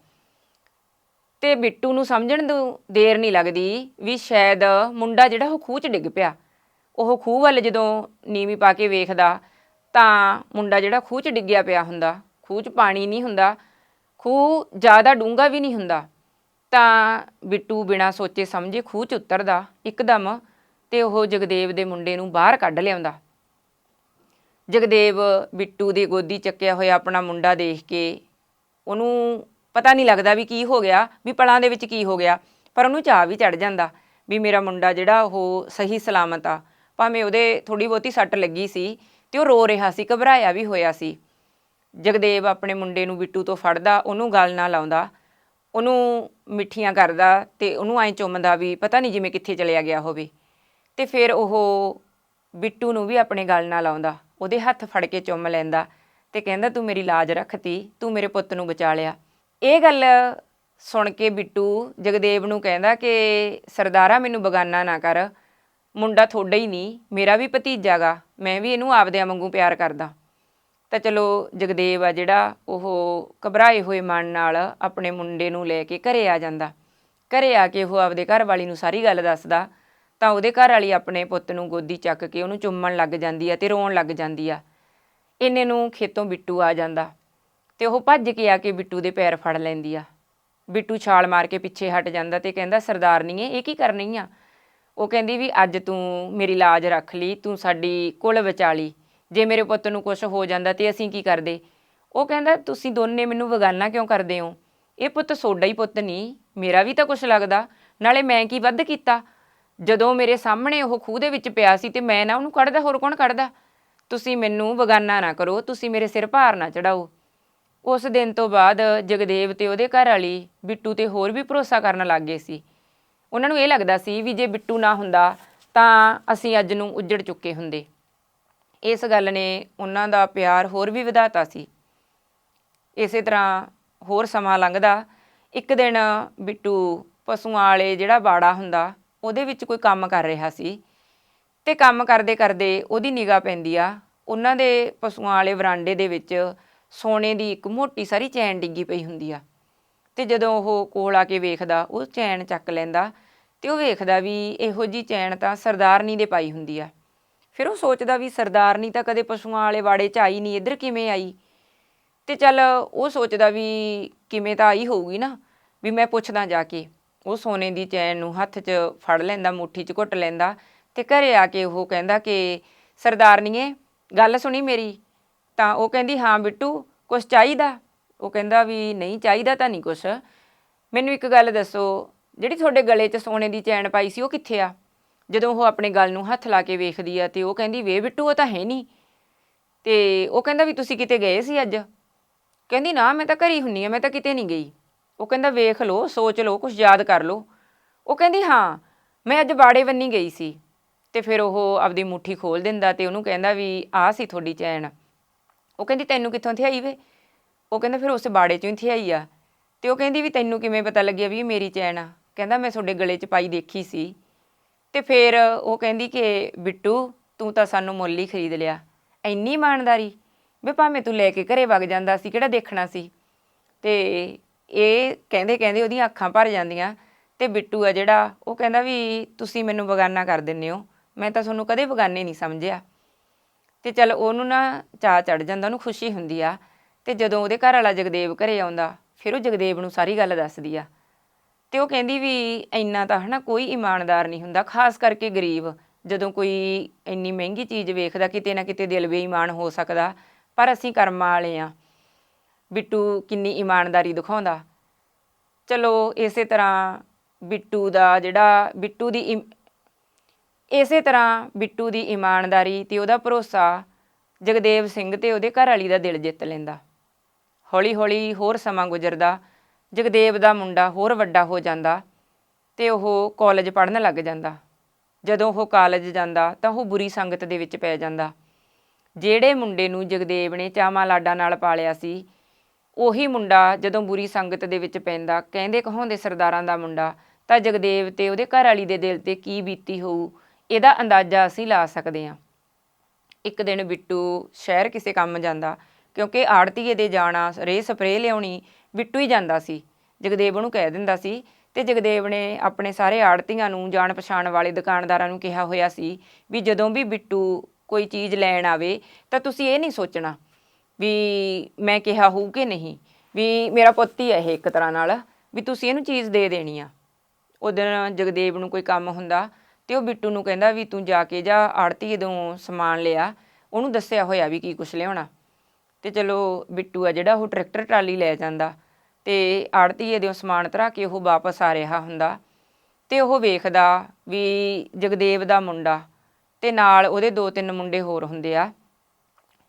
ਤੇ ਬਿੱਟੂ ਨੂੰ ਸਮਝਣ ਨੂੰ ਦੇਰ ਨਹੀਂ ਲੱਗਦੀ ਵੀ ਸ਼ਾਇਦ ਮੁੰਡਾ ਜਿਹੜਾ ਉਹ ਖੂਹ 'ਚ ਡਿੱਗ ਪਿਆ। ਉਹ ਖੂਹ ਵੱਲ ਜਦੋਂ ਨੀਵੀਂ ਪਾ ਕੇ ਵੇਖਦਾ ਤਾਂ ਮੁੰਡਾ ਜਿਹੜਾ ਖੂਹ 'ਚ ਡਿੱਗਿਆ ਪਿਆ ਹੁੰਦਾ, ਖੂਹ 'ਚ ਪਾਣੀ ਨਹੀਂ ਹੁੰਦਾ, ਖੂਹ ਜ਼ਿਆਦਾ ਡੂੰਘਾ ਵੀ ਨਹੀਂ ਹੁੰਦਾ ਤਾਂ ਬਿੱਟੂ ਬਿਨਾਂ ਸੋਚੇ ਸਮਝੇ ਖੂਹ 'ਚ ਉਤਰਦਾ ਇੱਕਦਮ ਤੇ ਉਹ ਜਗਦੇਵ ਦੇ ਮੁੰਡੇ ਨੂੰ ਬਾਹਰ ਕੱਢ ਲਿਆਉਂਦਾ। ਜਗਦੇਵ ਬਿੱਟੂ ਦੀ ਗੋਦੀ ਚੱਕਿਆ ਹੋਇਆ ਆਪਣਾ ਮੁੰਡਾ ਦੇਖ ਕੇ ਉਹਨੂੰ ਪਤਾ ਨਹੀਂ ਲੱਗਦਾ ਵੀ ਕੀ ਹੋ ਗਿਆ, ਵੀ ਪਲਾਂ ਦੇ ਵਿੱਚ ਕੀ ਹੋ ਗਿਆ, ਪਰ ਉਹਨੂੰ ਚਾਹ ਵੀ ਚੜ ਜਾਂਦਾ ਵੀ ਮੇਰਾ ਮੁੰਡਾ ਜਿਹੜਾ ਉਹ ਸਹੀ ਸਲਾਮਤ ਆ। ਭਾਵੇਂ ਉਹਦੇ ਥੋੜੀ ਬਹੁਤੀ ਸੱਟ ਲੱਗੀ ਸੀ ਤੇ ਉਹ ਰੋ ਰਿਹਾ ਸੀ, ਘਬਰਾਇਆ ਵੀ ਹੋਇਆ ਸੀ। ਜਗਦੇਵ ਆਪਣੇ ਮੁੰਡੇ ਨੂੰ ਬਿੱਟੂ ਤੋਂ ਫੜਦਾ, ਉਹਨੂੰ ਗੱਲ ਨਾਲ ਲਾਉਂਦਾ, ਉਹਨੂੰ ਮਿੱਠੀਆਂ ਕਰਦਾ ਤੇ ਉਹਨੂੰ ਐਂ ਚੁੰਮਦਾ ਵੀ ਪਤਾ ਨਹੀਂ ਜਿਵੇਂ ਕਿੱਥੇ ਚਲਿਆ ਗਿਆ ਹੋਵੇ। ਤੇ ਫਿਰ ਉਹ ਬਿੱਟੂ ਨੂੰ ਵੀ ਆਪਣੇ ਗੱਲ ਨਾਲ ਆਉਂਦਾ, ਉਹਦੇ ਹੱਥ ਫੜ ਕੇ ਚੁੰਮ ਲੈਂਦਾ ਤੇ ਕਹਿੰਦਾ, ਤੂੰ ਮੇਰੀ ਲਾਜ ਰੱਖਤੀ, ਤੂੰ ਮੇਰੇ ਪੁੱਤ ਨੂੰ ਬਚਾ ਲਿਆ। ਇਹ ਗੱਲ ਸੁਣ ਕੇ ਬਿੱਟੂ ਜਗਦੇਵ ਨੂੰ ਕਹਿੰਦਾ ਕਿ, ਸਰਦਾਰਾ, ਮੈਨੂੰ ਬਗਾਨਾ ਨਾ ਕਰ। ਮੁੰਡਾ ਤੁਹਾਡਾ ਹੀ ਨਹੀਂ, ਮੇਰਾ ਵੀ ਭਤੀਜਾ ਗਾ, ਮੈਂ ਵੀ ਇਹਨੂੰ ਆਪਦਿਆਂ ਵਾਂਗੂ ਪਿਆਰ ਕਰਦਾ। ਤਾਂ ਚਲੋ ਜਗਦੇਵ ਆ ਜਿਹੜਾ, ਉਹ ਘਬਰਾਏ ਹੋਏ ਮਨ ਨਾਲ ਆਪਣੇ ਮੁੰਡੇ ਨੂੰ ਲੈ ਕੇ ਘਰੇ ਆ ਜਾਂਦਾ। ਘਰੇ ਆ ਕੇ ਉਹ ਆਪਦੇ ਘਰ ਵਾਲੀ ਨੂੰ ਸਾਰੀ ਗੱਲ ਦੱਸਦਾ ਤਾਂ ਉਹਦੇ ਘਰ ਵਾਲੀ ਆਪਣੇ ਪੁੱਤ ਨੂੰ ਗੋਦੀ ਚੱਕ ਕੇ ਉਹਨੂੰ ਚੁੰਮਣ ਲੱਗ ਜਾਂਦੀ ਆ ਤੇ ਰੋਣ ਲੱਗ ਜਾਂਦੀ ਆ। ਇੰਨੇ ਨੂੰ ਖੇਤੋਂ ਬਿੱਟੂ ਆ ਜਾਂਦਾ ਤੇ ਉਹ ਭੱਜ ਕੇ ਆ ਕੇ ਬਿੱਟੂ ਦੇ ਪੈਰ ਫੜ ਲੈਂਦੀ ਆ। ਬਿੱਟੂ ਛਾਲ ਮਾਰ ਕੇ ਪਿੱਛੇ ਹਟ ਜਾਂਦਾ ਤੇ ਕਹਿੰਦਾ ਸਰਦਾਰਨੀਏ ਇਹ ਕੀ ਕਰਨੀ ਆ? ਉਹ ਕਹਿੰਦੀ ਵੀ, ਅੱਜ ਤੂੰ ਮੇਰੀ ਲਾਜ ਰੱਖ ਲਈ, ਤੂੰ ਸਾਡੀ ਕੁਲ ਵਿਚਾਲੀ ਜੇ ਮੇਰੇ ਪੁੱਤ ਨੂੰ ਕੁਝ ਹੋ ਜਾਂਦਾ ਤੇ ਅਸੀਂ ਕੀ ਕਰਦੇ? ਉਹ ਕਹਿੰਦਾ, ਤੁਸੀਂ ਦੋਨੇ ਮੈਨੂੰ ਵਗਾਨਾ ਕਿਉਂ ਕਰਦੇ ਹੋ? ਇਹ ਪੁੱਤ ਸੋਡਾ ਹੀ ਪੁੱਤ ਨਹੀਂ ਮੇਰਾ ਵੀ ਤਾਂ ਕੁਝ ਲੱਗਦਾ। ਨਾਲੇ ਮੈਂ ਕੀ ਵੱਧ ਕੀਤਾ? ਜਦੋਂ ਮੇਰੇ ਸਾਹਮਣੇ ਉਹ ਖੂਹ ਦੇ ਵਿੱਚ ਪਿਆ ਸੀ ਤੇ ਮੈਂ ਨਾ ਉਹਨੂੰ ਕੱਢਦਾ, ਹੋਰ ਕੌਣ ਕੱਢਦਾ? ਤੁਸੀਂ ਮੈਨੂੰ ਬਗਾਨਾ ਨਾ ਕਰੋ, ਤੁਸੀਂ ਮੇਰੇ ਸਿਰ ਭਾਰ ਨਾ ਚੜਾਓ। ਉਸ ਦਿਨ ਤੋਂ ਬਾਅਦ ਜਗਦੇਵ ਤੇ ਉਹਦੇ ਘਰ ਵਾਲੀ ਬਿੱਟੂ ਤੇ ਹੋਰ ਵੀ ਭਰੋਸਾ ਕਰਨ ਲੱਗ ਗਏ ਸੀ। ਉਹਨਾਂ ਨੂੰ ਇਹ ਲੱਗਦਾ ਸੀ ਵੀ ਜੇ ਬਿੱਟੂ ਨਾ ਹੁੰਦਾ ਤਾਂ ਅਸੀਂ ਅੱਜ ਨੂੰ ਉੱਜੜ ਚੁੱਕੇ ਹੁੰਦੇ। ਇਸ ਗੱਲ ਨੇ ਉਹਨਾਂ ਦਾ ਪਿਆਰ ਹੋਰ ਵੀ ਵਧਾਤਾ ਸੀ। ਇਸੇ ਤਰ੍ਹਾਂ ਹੋਰ ਸਮਾਂ ਲੰਘਦਾ, ਇੱਕ ਦਿਨ ਬਿੱਟੂ ਪਸ਼ੂਆਂ ਵਾਲੇ ਜਿਹੜਾ ਬਾੜਾ ਹੁੰਦਾ ਉਹਦੇ ਵਿੱਚ ਕੋਈ ਕੰਮ ਕਰ ਰਿਹਾ ਸੀ ਤੇ ਕੰਮ ਕਰਦੇ ਕਰਦੇ ਉਹਦੀ ਨਿਗਾਹ ਪੈਂਦੀ ਆ। ਉਹਨਾਂ ਦੇ ਪਸ਼ੂਆਂ ਵਾਲੇ ਵਰਾਂਡੇ ਦੇ ਵਿੱਚ ਸੋਨੇ ਦੀ ਇੱਕ ਮੋਟੀ ਸਾਰੀ ਚੈਨ ਡਿੱਗੀ ਪਈ ਹੁੰਦੀ ਆ। ਤੇ ਜਦੋਂ ਉਹ ਕੋਲ ਆ ਕੇ ਵੇਖਦਾ, ਉਹ ਚੈਨ ਚੱਕ ਲੈਂਦਾ ਤੇ ਉਹ ਵੇਖਦਾ ਵੀ ਇਹੋ ਜੀ ਚੈਨ ਤਾਂ ਸਰਦਾਰਨੀ ਦੇ ਪਾਈ ਹੁੰਦੀ ਆ। ਫਿਰ ਉਹ ਸੋਚਦਾ ਵੀ ਸਰਦਾਰਨੀ ਤਾਂ ਕਦੇ ਪਸ਼ੂਆਂ ਵਾਲੇ ਵਾੜੇ 'ਚ ਆਈ ਨਹੀਂ, ਇੱਧਰ ਕਿਵੇਂ ਆਈ? ਤੇ ਚੱਲ ਉਹ ਸੋਚਦਾ ਵੀ ਕਿਵੇਂ ਤਾਂ ਆਈ ਹੋਊਗੀ ਨਾ, ਵੀ ਮੈਂ ਪੁੱਛਦਾ ਜਾ ਕੇ। ਉਹ ਸੋਨੇ ਦੀ ਚੈਨ ਨੂੰ ਹੱਥ 'ਚ ਫੜ ਲੈਂਦਾ, ਮੁੱਠੀ 'ਚ ਘੁੱਟ ਲੈਂਦਾ ਤੇ ਘਰੇ ਆ ਕੇ ਉਹ ਕਹਿੰਦਾ ਕਿ ਸਰਦਾਰਨੀਏ ਗੱਲ ਸੁਣੀ ਮੇਰੀ? ਤਾਂ ਉਹ ਕਹਿੰਦੀ, ਹਾਂ ਬਿੱਟੂ, ਕੁਛ ਚਾਹੀਦਾ? ਉਹ ਕਹਿੰਦਾ ਵੀ, ਨਹੀਂ, ਚਾਹੀਦਾ ਤਾਂ ਨਹੀਂ ਕੁਛ। ਮੈਨੂੰ ਇੱਕ ਗੱਲ ਦੱਸੋ, ਜਿਹੜੀ ਤੁਹਾਡੇ ਗਲੇ 'ਚ ਸੋਨੇ ਦੀ ਚੈਨ ਪਾਈ ਸੀ ਉਹ ਕਿੱਥੇ ਆ? ਜਦੋਂ ਉਹ ਆਪਣੇ ਗਲ ਨੂੰ ਹੱਥ ਲਾ ਕੇ ਵੇਖਦੀ ਆ ਤੇ ਉਹ ਕਹਿੰਦੀ, ਵੇ ਬਿੱਟੂ, ਉਹ ਤਾਂ ਹੈ ਨਹੀਂ ਤੇ ਉਹ ਕਹਿੰਦਾ ਵੀ ਤੁਸੀਂ ਕਿਤੇ ਗਏ ਸੀ ਅੱਜ? ਕਹਿੰਦੀ, ਨਾ, ਮੈਂ ਤਾਂ ਘਰੇ ਹੀ ਹੁੰਨੀ ਆ, ਮੈਂ ਤਾਂ ਕਿਤੇ ਨਹੀਂ ਗਈ। ਉਹ ਕਹਿੰਦਾ ਵੇਖ ਲਓ, ਸੋਚ ਲਓ ਕੁਝ ਯਾਦ ਕਰ ਲਓ। ਉਹ ਕਹਿੰਦੀ, ਹਾਂ, ਮੈਂ ਅੱਜ ਬਾੜੇ ਬੰਨੀ ਗਈ ਸੀ ਤੇ ਫਿਰ ਉਹ ਆਪਦੀ ਮੁੱਠੀ ਖੋਲ ਦਿੰਦਾ ਤੇ ਉਹਨੂੰ ਕਹਿੰਦਾ ਵੀ ਆਹ ਸੀ ਤੁਹਾਡੀ ਚੈਨ। ਉਹ ਕਹਿੰਦੀ, ਤੈਨੂੰ ਕਿੱਥੋਂ ਥਿਆਈ ਵੇ? ਉਹ ਕਹਿੰਦਾ, ਫਿਰ ਉਸ ਬਾੜੇ ਚੋਂ ਹੀ ਥਿਆਈ ਆ। ਤੇ ਉਹ ਕਹਿੰਦੀ ਵੀ, ਤੈਨੂੰ ਕਿਵੇਂ ਪਤਾ ਲੱਗਿਆ ਵੀ ਇਹ ਮੇਰੀ ਚੈਨ ਆ? ਕਹਿੰਦਾ, ਮੈਂ ਤੁਹਾਡੇ ਗਲੇ 'ਚ ਪਾਈ ਦੇਖੀ ਸੀ। ਤੇ ਫਿਰ ਉਹ ਕਹਿੰਦੀ ਕਿ, ਬਿੱਟੂ, ਤੂੰ ਤਾਂ ਸਾਨੂੰ ਮੁੱਲ ਹੀ ਖਰੀਦ ਲਿਆ। ਇੰਨੀ ਇਮਾਨਦਾਰੀ। ਵੀ ਭਾਵੇਂ ਤੂੰ ਲੈ ਕੇ ਘਰੇ ਵਗ ਜਾਂਦਾ ਸੀ, ਕਿਹੜਾ ਦੇਖਣਾ ਸੀ? ਤੇ ਇਹ ਕਹਿੰਦੇ ਕਹਿੰਦੇ ਉਹਦੀਆਂ ਅੱਖਾਂ ਭਰ ਜਾਂਦੀਆਂ ਤੇ ਬਿੱਟੂ ਆ ਜਿਹੜਾ, ਉਹ ਕਹਿੰਦਾ ਵੀ ਤੁਸੀਂ ਮੈਨੂੰ ਬਗਾਨਾ ਕਰ ਦਿੰਦੇ ਹੋ, ਮੈਂ ਤਾਂ ਤੁਹਾਨੂੰ ਕਦੇ ਬਗਾਨੇ ਨਹੀਂ ਸਮਝਿਆ। ਤੇ ਚਲ ਉਹਨੂੰ ਨਾ ਚਾਹ ਚੜ ਜਾਂਦਾ, ਉਹਨੂੰ ਖੁਸ਼ੀ ਹੁੰਦੀ ਆ ਤੇ ਜਦੋਂ ਉਹਦੇ ਘਰ ਵਾਲਾ ਜਗਦੇਵ ਘਰੇ ਆਉਂਦਾ, ਫਿਰ ਉਹ ਜਗਦੇਵ ਨੂੰ ਸਾਰੀ ਗੱਲ ਦੱਸਦੀ ਆ। ਤੇ ਉਹ ਕਹਿੰਦੀ ਵੀ ਇੰਨਾ ਤਾਂ ਹਨਾ ਕੋਈ ਇਮਾਨਦਾਰ ਨਹੀਂ ਹੁੰਦਾ, ਖਾਸ ਕਰਕੇ ਗਰੀਬ, ਜਦੋਂ ਕੋਈ ਇੰਨੀ ਮਹਿੰਗੀ ਚੀਜ਼ ਵੇਖਦਾ, ਕਿਤੇ ਨਾ ਕਿਤੇ ਦਿਲ ਬੇਈਮਾਨ ਹੋ ਸਕਦਾ, ਪਰ ਅਸੀਂ ਕਰਮਾਂ ਵਾਲੇ ਆ। ਬਿੱਟੂ ਕਿੰਨੀ ਇਮਾਨਦਾਰੀ ਦਿਖਾਉਂਦਾ। ਚਲੋ, ਇਸੇ ਤਰ੍ਹਾਂ ਬਿੱਟੂ ਦਾ ਜਿਹੜਾ ਬਿੱਟੂ ਦੀ ਇਮ- ਇਸੇ ਤਰ੍ਹਾਂ ਬਿੱਟੂ ਦੀ ਇਮਾਨਦਾਰੀ ਤੇ ਉਹਦਾ ਭਰੋਸਾ ਜਗਦੇਵ ਸਿੰਘ ਤੇ ਉਹਦੇ ਘਰ ਵਾਲੀ ਦਾ ਦਿਲ ਜਿੱਤ ਲੈਂਦਾ। ਹੌਲੀ-ਹੌਲੀ ਹੋਰ ਸਮਾਂ ਗੁਜ਼ਰਦਾ, ਜਗਦੇਵ ਦਾ ਮੁੰਡਾ ਹੋਰ ਵੱਡਾ ਹੋ ਜਾਂਦਾ ਤੇ ਉਹ ਕਾਲਜ ਪੜ੍ਹਨ ਲੱਗ ਜਾਂਦਾ। ਜਦੋਂ ਉਹ ਕਾਲਜ ਜਾਂਦਾ ਤਾਂ ਉਹ ਬੁਰੀ ਸੰਗਤ ਦੇ ਵਿੱਚ ਪੈ ਜਾਂਦਾ। ਜਿਹੜੇ ਮੁੰਡੇ ਨੂੰ ਜਗਦੇਵ ਨੇ ਚਾਮਾ ਲਾਡਾਂ ਨਾਲ ਪਾਲਿਆ ਸੀ ਉਹੀ ਮੁੰਡਾ ਜਦੋਂ ਬੁਰੀ ਸੰਗਤ ਦੇ ਵਿੱਚ ਪੈਂਦਾ, ਕਹਿੰਦੇ ਕਹਾਉਂਦੇ ਸਰਦਾਰਾਂ ਦਾ ਮੁੰਡਾ? ਤਾਂ ਜਗਦੇਵ ਤੇ ਉਹਦੇ ਘਰ ਵਾਲੀ ਦੇ ਦਿਲ ਤੇ ਕੀ ਬੀਤੀ ਹੋਊ, ਇਹਦਾ ਅੰਦਾਜ਼ਾ ਅਸੀਂ ਲਾ ਸਕਦੇ ਹਾਂ। ਇੱਕ ਦਿਨ ਬਿੱਟੂ ਸ਼ਹਿਰ ਕਿਸੇ ਕੰਮ ਜਾਂਦਾ, ਕਿਉਂਕਿ ਆੜਤੀਏ ਦੇ ਜਾਣਾ ਰੇ ਸਪਰੇਅ ਲਿਆਉਣੀ, ਬਿੱਟੂ ਹੀ ਜਾਂਦਾ ਸੀ। ਜਗਦੇਵ ਨੂੰ ਕਹਿ ਦਿੰਦਾ ਸੀ ਤੇ ਜਗਦੇਵ ਨੇ ਆਪਣੇ ਸਾਰੇ ਆੜਤੀਆਂ ਨੂੰ ਜਾਣ ਪਛਾਣ ਵਾਲੇ ਦੁਕਾਨਦਾਰਾਂ ਨੂੰ ਕਿਹਾ ਹੋਇਆ ਸੀ ਵੀ ਜਦੋਂ ਵੀ ਬਿੱਟੂ ਕੋਈ ਚੀਜ਼ ਲੈਣ ਆਵੇ, ਤਾਂ ਤੁਸੀਂ ਇਹ ਨਹੀਂ ਸੋਚਣਾ। ਵੀ ਮੈਂ ਕਿਹਾ ਹੋਊ ਕਿ ਨਹੀਂ, ਵੀ ਮੇਰਾ ਪੁੱਤ ਹੀ ਹੈ ਇਹ ਇੱਕ ਤਰ੍ਹਾਂ ਨਾਲ, ਵੀ ਤੁਸੀਂ ਇਹਨੂੰ ਚੀਜ਼ ਦੇ ਦੇਣੀ ਆ। ਉਹ ਦਿਨ ਜਗਦੇਵ ਨੂੰ ਕੋਈ ਕੰਮ ਹੁੰਦਾ ਤੇ ਉਹ ਬਿੱਟੂ ਨੂੰ ਕਹਿੰਦਾ ਵੀ ਤੂੰ ਜਾ ਕੇ ਜਾ, ਆੜਤੀ ਜਦੋਂ ਸਮਾਨ ਲਿਆ। ਉਹਨੂੰ ਦੱਸਿਆ ਹੋਇਆ ਵੀ ਕੀ ਕੁਛ ਲਿਆਉਣਾ। ਤੇ ਚਲੋ ਬਿੱਟੂ ਆ ਜਿਹੜਾ ਉਹ ਟਰੈਕਟਰ ਟਰਾਲੀ ਲੈ ਜਾਂਦਾ ਤੇ ਆੜਤੀ ਇਹਦੇ ਸਮਾਨ ਧਰਾ ਕੇ ਉਹ ਵਾਪਸ ਆ ਰਿਹਾ ਹੁੰਦਾ। ਤੇ ਉਹ ਵੇਖਦਾ ਵੀ ਜਗਦੇਵ ਦਾ ਮੁੰਡਾ ਤੇ ਨਾਲ ਉਹਦੇ ਦੋ ਤਿੰਨ ਮੁੰਡੇ ਹੋਰ ਹੁੰਦੇ ਆ।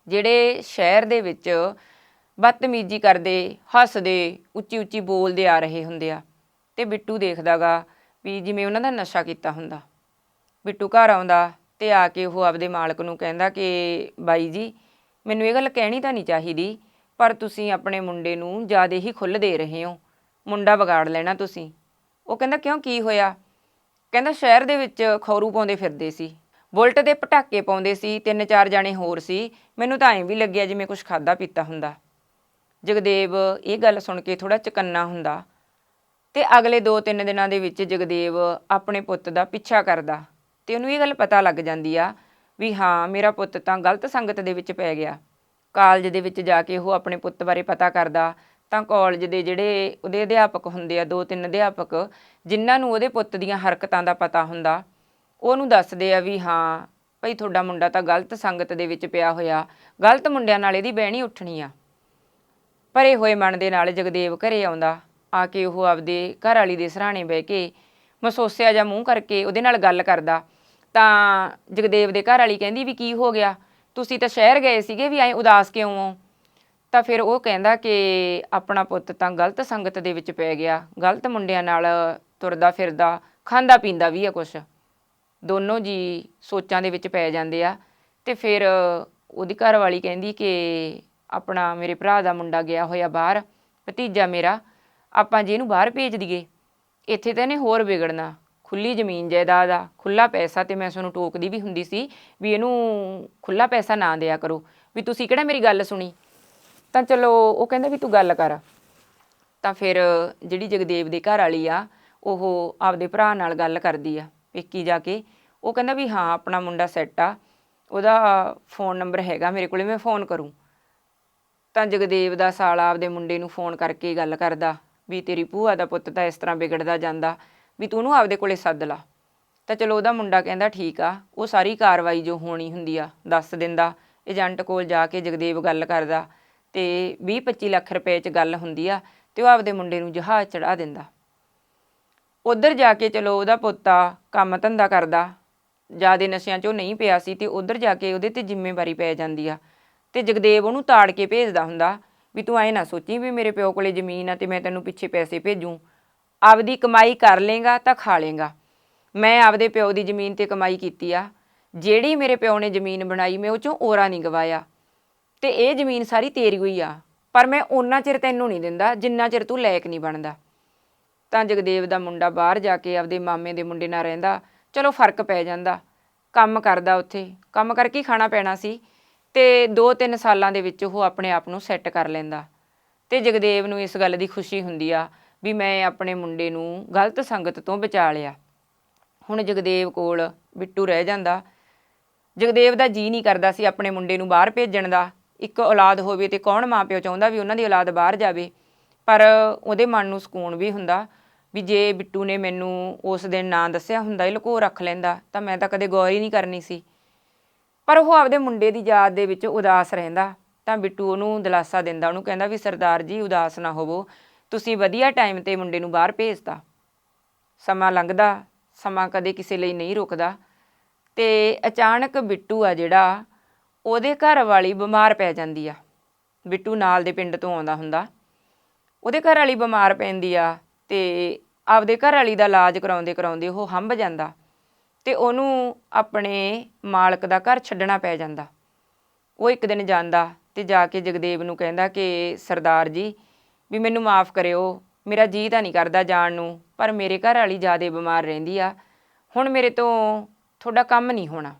ਜਿਹੜੇ ਸ਼ਹਿਰ ਦੇ ਵਿੱਚ ਬਦਤਮੀਜ਼ੀ ਕਰਦੇ, ਹੱਸਦੇ, ਉੱਚੀ ਉੱਚੀ ਬੋਲਦੇ ਆ ਰਹੇ ਹੁੰਦੇ ਆ। ਤੇ ਬਿੱਟੂ ਦੇਖਦਾਗਾ ਵੀ ਜਿਵੇਂ ਉਹਨਾਂ ਦਾ ਨਸ਼ਾ ਕੀਤਾ ਹੁੰਦਾ। ਬਿੱਟੂ ਘਰ ਆਉਂਦਾ ਤੇ ਆ ਕੇ ਉਹ ਆਪਦੇ ਮਾਲਕ ਨੂੰ ਕਹਿੰਦਾ ਕਿ, ਬਾਈ ਜੀ, ਮੈਨੂੰ ਇਹ ਗੱਲ ਕਹਿਣੀ ਤਾਂ ਨਹੀਂ ਚਾਹੀਦੀ, ਪਰ ਤੁਸੀਂ ਆਪਣੇ ਮੁੰਡੇ ਨੂੰ ਜ਼ਿਆਦਾ ਹੀ ਖੁੱਲ੍ਹ ਦੇ ਰਹੇ ਹੋ। ਮੁੰਡਾ ਵਿਗਾੜ ਲੈਣਾ ਤੁਸੀਂ। ਉਹ ਕਹਿੰਦਾ, ਕਿਉਂ? ਕੀ ਹੋਇਆ? ਕਹਿੰਦਾ, ਸ਼ਹਿਰ ਦੇ ਵਿੱਚ ਖੌਰੂ ਪਾਉਂਦੇ ਫਿਰਦੇ ਸੀ। ਬੁਲਟ ਦੇ ਪਟਾਕੇ ਪਾਉਂਦੇ ਸੀ, ਤਿੰਨ ਚਾਰ ਜਾਣੇ ਹੋਰ ਸੀ। ਮੈਨੂੰ ਤਾਂ ਐਂ ਵੀ ਲੱਗਿਆ ਜਿਵੇਂ ਕੁਝ ਖਾਦਾ ਪੀਤਾ ਹੁੰਦਾ। ਜਗਦੇਵ, ਇਹ ਗੱਲ ਸੁਣ ਕੇ ਥੋੜਾ ਚਕੰਨਾ ਹੁੰਦਾ। ਤੇ ਅਗਲੇ 2-3 ਦਿਨਾਂ ਦੇ ਵਿੱਚ ਜਗਦੇਵ ਆਪਣੇ ਪੁੱਤ ਦਾ ਪਿੱਛਾ ਕਰਦਾ। ਤੇ ਉਹਨੂੰ ਇਹ ਗੱਲ ਪਤਾ ਲੱਗ ਜਾਂਦੀ ਆ ਵੀ ਹਾਂ, ਮੇਰਾ ਪੁੱਤ ਤਾਂ ਗਲਤ ਸੰਗਤ ਦੇ ਵਿੱਚ ਪੈ ਗਿਆ। ਕਾਲਜ ਦੇ ਵਿੱਚ ਜਾ ਕੇ ਉਹ ਆਪਣੇ ਪੁੱਤ ਬਾਰੇ ਪਤਾ ਕਰਦਾ। ਤਾਂ ਕਾਲਜ ਦੇ ਜਿਹੜੇ ਉਹਦੇ ਅਧਿਆਪਕ ਹੁੰਦੇ ਆ, ਦੋ ਤਿੰਨ ਅਧਿਆਪਕ, ਜਿਨ੍ਹਾਂ ਨੂੰ ਉਹਦੇ ਪੁੱਤ ਦੀਆਂ ਹਰਕਤਾਂ ਦਾ ਪਤਾ ਹੁੰਦਾ। ਉਹਨੂੰ ਦੱਸਦੇ ਆ ਵੀ ਹਾਂ, ਭਈ ਤੁਹਾਡਾ ਮੁੰਡਾ ਤਾਂ ਗਲਤ ਸੰਗਤ ਦੇ ਵਿੱਚ ਪਿਆ ਹੋਇਆ, ਗਲਤ ਮੁੰਡਿਆਂ ਨਾਲ ਇਹਦੀ ਬਹਿਣੀ ਉੱਠਣੀ ਆ। ਭਰੇ ਹੋਏ ਮਨ ਦੇ ਨਾਲ ਜਗਦੇਵ ਘਰੇ ਆਉਂਦਾ, ਆ ਕੇ ਉਹ ਆਪਦੇ ਘਰ ਵਾਲੀ ਦੇ ਸਰਾਣੇ ਬਹਿ ਕੇ ਮਸੋਸਿਆ ਜਾਂ ਮੂੰਹ ਕਰਕੇ ਉਹਦੇ ਨਾਲ ਗੱਲ ਕਰਦਾ। ਤਾਂ ਜਗਦੇਵ ਦੇ ਘਰ ਵਾਲੀ ਕਹਿੰਦੀ ਵੀ ਕੀ ਹੋ ਗਿਆ? ਤੁਸੀਂ ਤਾਂ ਸ਼ਹਿਰ ਗਏ ਸੀਗੇ ਵੀ ਐਂ ਉਦਾਸ ਕਿਉਂ ਹੋ? ਤਾਂ ਫਿਰ ਉਹ ਕਹਿੰਦਾ ਕਿ ਆਪਣਾ ਪੁੱਤ ਤਾਂ ਗਲਤ ਸੰਗਤ ਦੇ ਵਿੱਚ ਪੈ ਗਿਆ, ਗਲਤ ਮੁੰਡਿਆਂ ਨਾਲ ਤੁਰਦਾ ਫਿਰਦਾ, ਖਾਂਦਾ ਪੀਂਦਾ ਵੀ ਆ ਕੁਛ। ਦੋਨੋਂ ਜੀ ਸੋਚਾਂ ਦੇ ਵਿੱਚ ਪੈ ਜਾਂਦੇ ਆ। ਤੇ ਫਿਰ ਉਹਦੀ ਘਰ ਵਾਲੀ ਕਹਿੰਦੀ ਕਿ ਆਪਣਾ ਮੇਰੇ ਭਰਾ ਦਾ ਮੁੰਡਾ ਗਿਆ ਹੋਇਆ ਬਾਹਰ, ਭਤੀਜਾ ਮੇਰਾ, ਆਪਾਂ ਜੇ ਇਹਨੂੰ ਬਾਹਰ ਭੇਜ ਦਈਏ, ਇੱਥੇ ਤਾਂ ਇਹਨੇ ਹੋਰ ਵਿਗੜਨਾ। ਖੁੱਲੀ ਜ਼ਮੀਨ ਜਾਇਦਾਦ ਆ ਖੁੱਲਾ ਪੈਸਾ ਤੇ ਮੈਂ ਤੁਹਾਨੂੰ ਟੋਕਦੀ ਵੀ ਹੁੰਦੀ ਸੀ ਵੀ ਇਹਨੂੰ ਖੁੱਲਾ ਪੈਸਾ ਨਾ ਦਿਆ ਕਰੋ, ਵੀ ਤੁਸੀਂ ਕਿਹੜਾ ਮੇਰੀ ਗੱਲ ਸੁਣੀ? ਤਾਂ ਚਲੋ ਉਹ ਕਹਿੰਦਾ ਵੀ ਤੂੰ ਗੱਲ ਕਰ। ਤਾਂ ਫਿਰ ਜਿਹੜੀ ਜਗਦੇਵ ਦੇ ਘਰ ਵਾਲੀ ਆ, ਉਹ ਆਪਦੇ ਭਰਾ ਨਾਲ ਗੱਲ ਕਰਦੀ ਆ। ਪੇਕੀ ਜਾ ਕੇ। ਉਹ ਕਹਿੰਦਾ ਵੀ ਹਾਂ, ਆਪਣਾ ਮੁੰਡਾ ਸੈੱਟ ਆ। ਉਹਦਾ ਫੋਨ ਨੰਬਰ ਹੈਗਾ ਮੇਰੇ ਕੋਲੇ, ਮੈਂ ਫੋਨ ਕਰੂੰ। ਤਾਂ ਜਗਦੇਵ ਦਾ ਸਾਲਾ ਆਪਦੇ ਮੁੰਡੇ ਨੂੰ ਫੋਨ ਕਰਕੇ ਗੱਲ ਕਰਦਾ ਵੀ ਤੇਰੀ ਭੂਆ ਦਾ ਪੁੱਤ ਤਾਂ ਇਸ ਤਰ੍ਹਾਂ ਵਿਗੜਦਾ ਜਾਂਦਾ, ਵੀ ਤੂੰ ਉਹਨੂੰ ਆਪਦੇ ਕੋਲੇ ਸੱਦ ਲਾ। ਤਾਂ ਚਲੋ ਉਹਦਾ ਮੁੰਡਾ ਕਹਿੰਦਾ ਠੀਕ ਆ, ਉਹ ਸਾਰੀ ਕਾਰਵਾਈ ਜੋ ਹੋਣੀ ਹੁੰਦੀ ਆ, ਦੱਸ ਦਿੰਦਾ। ਏਜੰਟ ਕੋਲ ਜਾ ਕੇ ਜਗਦੇਵ ਗੱਲ ਕਰਦਾ ਤੇ 20-25 ਲੱਖ ਰੁਪਏ 'ਚ ਗੱਲ ਹੁੰਦੀ ਆ ਤੇ ਉਹ ਆਪਦੇ ਮੁੰਡੇ ਨੂੰ ਜਹਾਜ਼ ਚੜਾ ਦਿੰਦਾ। ਉਧਰ ਜਾ ਕੇ ਚਲੋ ਉਹਦਾ ਪੁੱਤਾ ਕੰਮ ਧੰਦਾ ਕਰਦਾ। ਜਿਆਦੇ ਨਸ਼ਿਆਂ 'ਚ ਉਹ ਨਹੀਂ ਪਿਆ ਸੀ ਤੇ ਉਧਰ ਜਾ ਕੇ ਉਹਦੇ ਤੇ ਜ਼ਿੰਮੇਵਾਰੀ ਪੈ ਜਾਂਦੀ ਆ। ਤੇ ਜਗਦੇਵ ਉਹਨੂੰ ਤਾੜ ਕੇ ਭੇਜਦਾ ਹੁੰਦਾ ਵੀ ਤੂੰ ਐ ਨਾ ਸੋਚੀ ਵੀ ਮੇਰੇ ਪਿਓ ਕੋਲੇ ਜ਼ਮੀਨ ਆ ਤੇ ਮੈਂ ਤੈਨੂੰ ਪਿੱਛੇ ਪੈਸੇ ਭੇਜੂੰ। ਆਪਦੀ ਕਮਾਈ ਕਰ ਲੇਗਾ ਤਾਂ ਖਾ ਲੇਗਾ। ਮੈਂ ਆਪਦੇ ਪਿਓ ਦੀ ਜ਼ਮੀਨ ਤੇ ਕਮਾਈ ਕੀਤੀ ਆ। ਜਿਹੜੀ ਮੇਰੇ ਪਿਓ ਨੇ ਜ਼ਮੀਨ ਬਣਾਈ ਮੈਂ ਉਹ ਚੋਂ ਓਰਾ ਨਹੀਂ ਗਵਾਇਆ। ਤੇ ਇਹ ਜ਼ਮੀਨ ਸਾਰੀ ਤੇਰੀ ਹੋਈ ਆ। ਪਰ ਮੈਂ ਓਨਾ ਚਿਰ ਤੈਨੂੰ ਨਹੀਂ ਦਿੰਦਾ ਜਿੰਨਾ ਚਿਰ ਤੂੰ ਲਾਇਕ ਨਹੀਂ ਬਣਦਾ। ਤਾਂ ਜਗਦੇਵ ਦਾ ਮੁੰਡਾ ਬਾਹਰ ਜਾ ਕੇ ਆਪਦੇ ਮਾਮੇ ਦੇ ਮੁੰਡੇ ਨਾਲ ਰਹਿੰਦਾ। ਚਲੋ ਫ਼ਰਕ ਪੈ ਜਾਂਦਾ। ਕੰਮ ਕਰਦਾ ਉੱਥੇ। ਕੰਮ ਕਰਕੇ ਹੀ ਖਾਣਾ ਪੈਣਾ ਸੀ। ਤੇ 2-3 ਸਾਲਾਂ ਦੇ ਵਿੱਚ ਉਹ ਆਪਣੇ ਆਪ ਨੂੰ ਸੈੱਟ ਕਰ ਲੈਂਦਾ। ਤੇ ਜਗਦੇਵ ਨੂੰ ਇਸ ਗੱਲ ਦੀ ਖੁਸ਼ੀ ਹੁੰਦੀ ਆ ਵੀ ਮੈਂ ਆਪਣੇ ਮੁੰਡੇ ਨੂੰ ਗਲਤ ਸੰਗਤ ਤੋਂ ਬਚਾ ਲਿਆ। ਹੁਣ ਜਗਦੇਵ ਕੋਲ ਬਿੱਟੂ ਰਹਿ ਜਾਂਦਾ। ਜਗਦੇਵ ਦਾ ਜੀ ਨਹੀਂ ਕਰਦਾ ਸੀ ਆਪਣੇ ਮੁੰਡੇ ਨੂੰ ਬਾਹਰ ਭੇਜਣ ਦਾ। ਇੱਕ ਔਲਾਦ ਹੋਵੇ ਤੇ ਕੌਣ ਮਾਪਿਓ ਚਾਹੁੰਦਾ ਵੀ ਉਹਨਾਂ ਦੀ ਔਲਾਦ ਬਾਹਰ ਜਾਵੇ। ਪਰ ਉਹਦੇ ਮਨ ਨੂੰ ਸਕੂਨ ਵੀ ਹੁੰਦਾ। ਵੀ ਜੇ ਬਿੱਟੂ ਨੇ ਮੈਨੂੰ ਉਸ ਦਿਨ ਨਾਂ ਦੱਸਿਆ ਹੁੰਦਾ ਇਹ ਲੁਕੋ ਰੱਖ ਲੈਂਦਾ, ਤਾਂ ਮੈਂ ਤਾਂ ਕਦੇ ਗੌਰ ਹੀ ਨਹੀਂ ਕਰਨੀ ਸੀ। ਪਰ ਉਹ ਆਪਦੇ ਮੁੰਡੇ ਦੀ ਯਾਦ ਦੇ ਵਿੱਚ ਉਦਾਸ ਰਹਿੰਦਾ, ਤਾਂ ਬਿੱਟੂ ਉਹਨੂੰ ਦਿਲਾਸਾ ਦਿੰਦਾ, ਉਹਨੂੰ ਕਹਿੰਦਾ ਵੀ, ਸਰਦਾਰ ਜੀ, ਉਦਾਸ ਨਾ ਹੋਵੋ। ਤੁਸੀਂ ਵਧੀਆ ਟਾਈਮ ਤੇ ਮੁੰਡੇ ਨੂੰ ਬਾਹਰ ਭੇਜਤਾ। ਸਮਾਂ ਲੰਘਦਾ, ਸਮਾਂ ਕਦੇ ਕਿਸੇ ਲਈ ਨਹੀਂ ਰੁਕਦਾ। ਤੇ ਅਚਾਨਕ ਬਿੱਟੂ ਆ ਜਿਹੜਾ, ਉਹਦੇ ਘਰ ਵਾਲੀ ਬਿਮਾਰ ਪੈ ਜਾਂਦੀ ਆ। ਬਿੱਟੂ ਨਾਲ ਦੇ ਪਿੰਡ ਤੋਂ ਆਉਂਦਾ ਹੁੰਦਾ। ਉਹਦੇ ਘਰ ਵਾਲੀ ਬਿਮਾਰ ਪੈਂਦੀ ਆ ਤੇ ਆਪਦੇ ਘਰ ਵਾਲੀ ਦਾ ਇਲਾਜ ਕਰਾਉਂਦੇ ਕਰਾਉਂਦੇ ਉਹ ਹੰਭ ਜਾਂਦਾ ਤੇ ਉਹਨੂੰ ਆਪਣੇ ਮਾਲਕ ਦਾ ਘਰ ਛੱਡਣਾ ਪੈ ਜਾਂਦਾ। ਉਹ ਇੱਕ ਦਿਨ ਜਾਂਦਾ ਤੇ ਜਾ ਕੇ ਜਗਦੇਵ ਨੂੰ ਕਹਿੰਦਾ ਕਿ ਸਰਦਾਰ ਜੀ, ਵੀ ਮੈਨੂੰ ਮਾਫ ਕਰਿਓ, ਮੇਰਾ ਜੀ ਤਾਂ ਨਹੀਂ ਕਰਦਾ ਜਾਣ ਨੂੰ, ਪਰ ਮੇਰੇ ਘਰ ਵਾਲੀ ਜਿਆਦੇ ਬਿਮਾਰ ਰਹਿੰਦੀ ਆ, ਹੁਣ ਮੇਰੇ ਤੋਂ ਤੁਹਾਡਾ ਕੰਮ ਨਹੀਂ ਹੋਣਾ।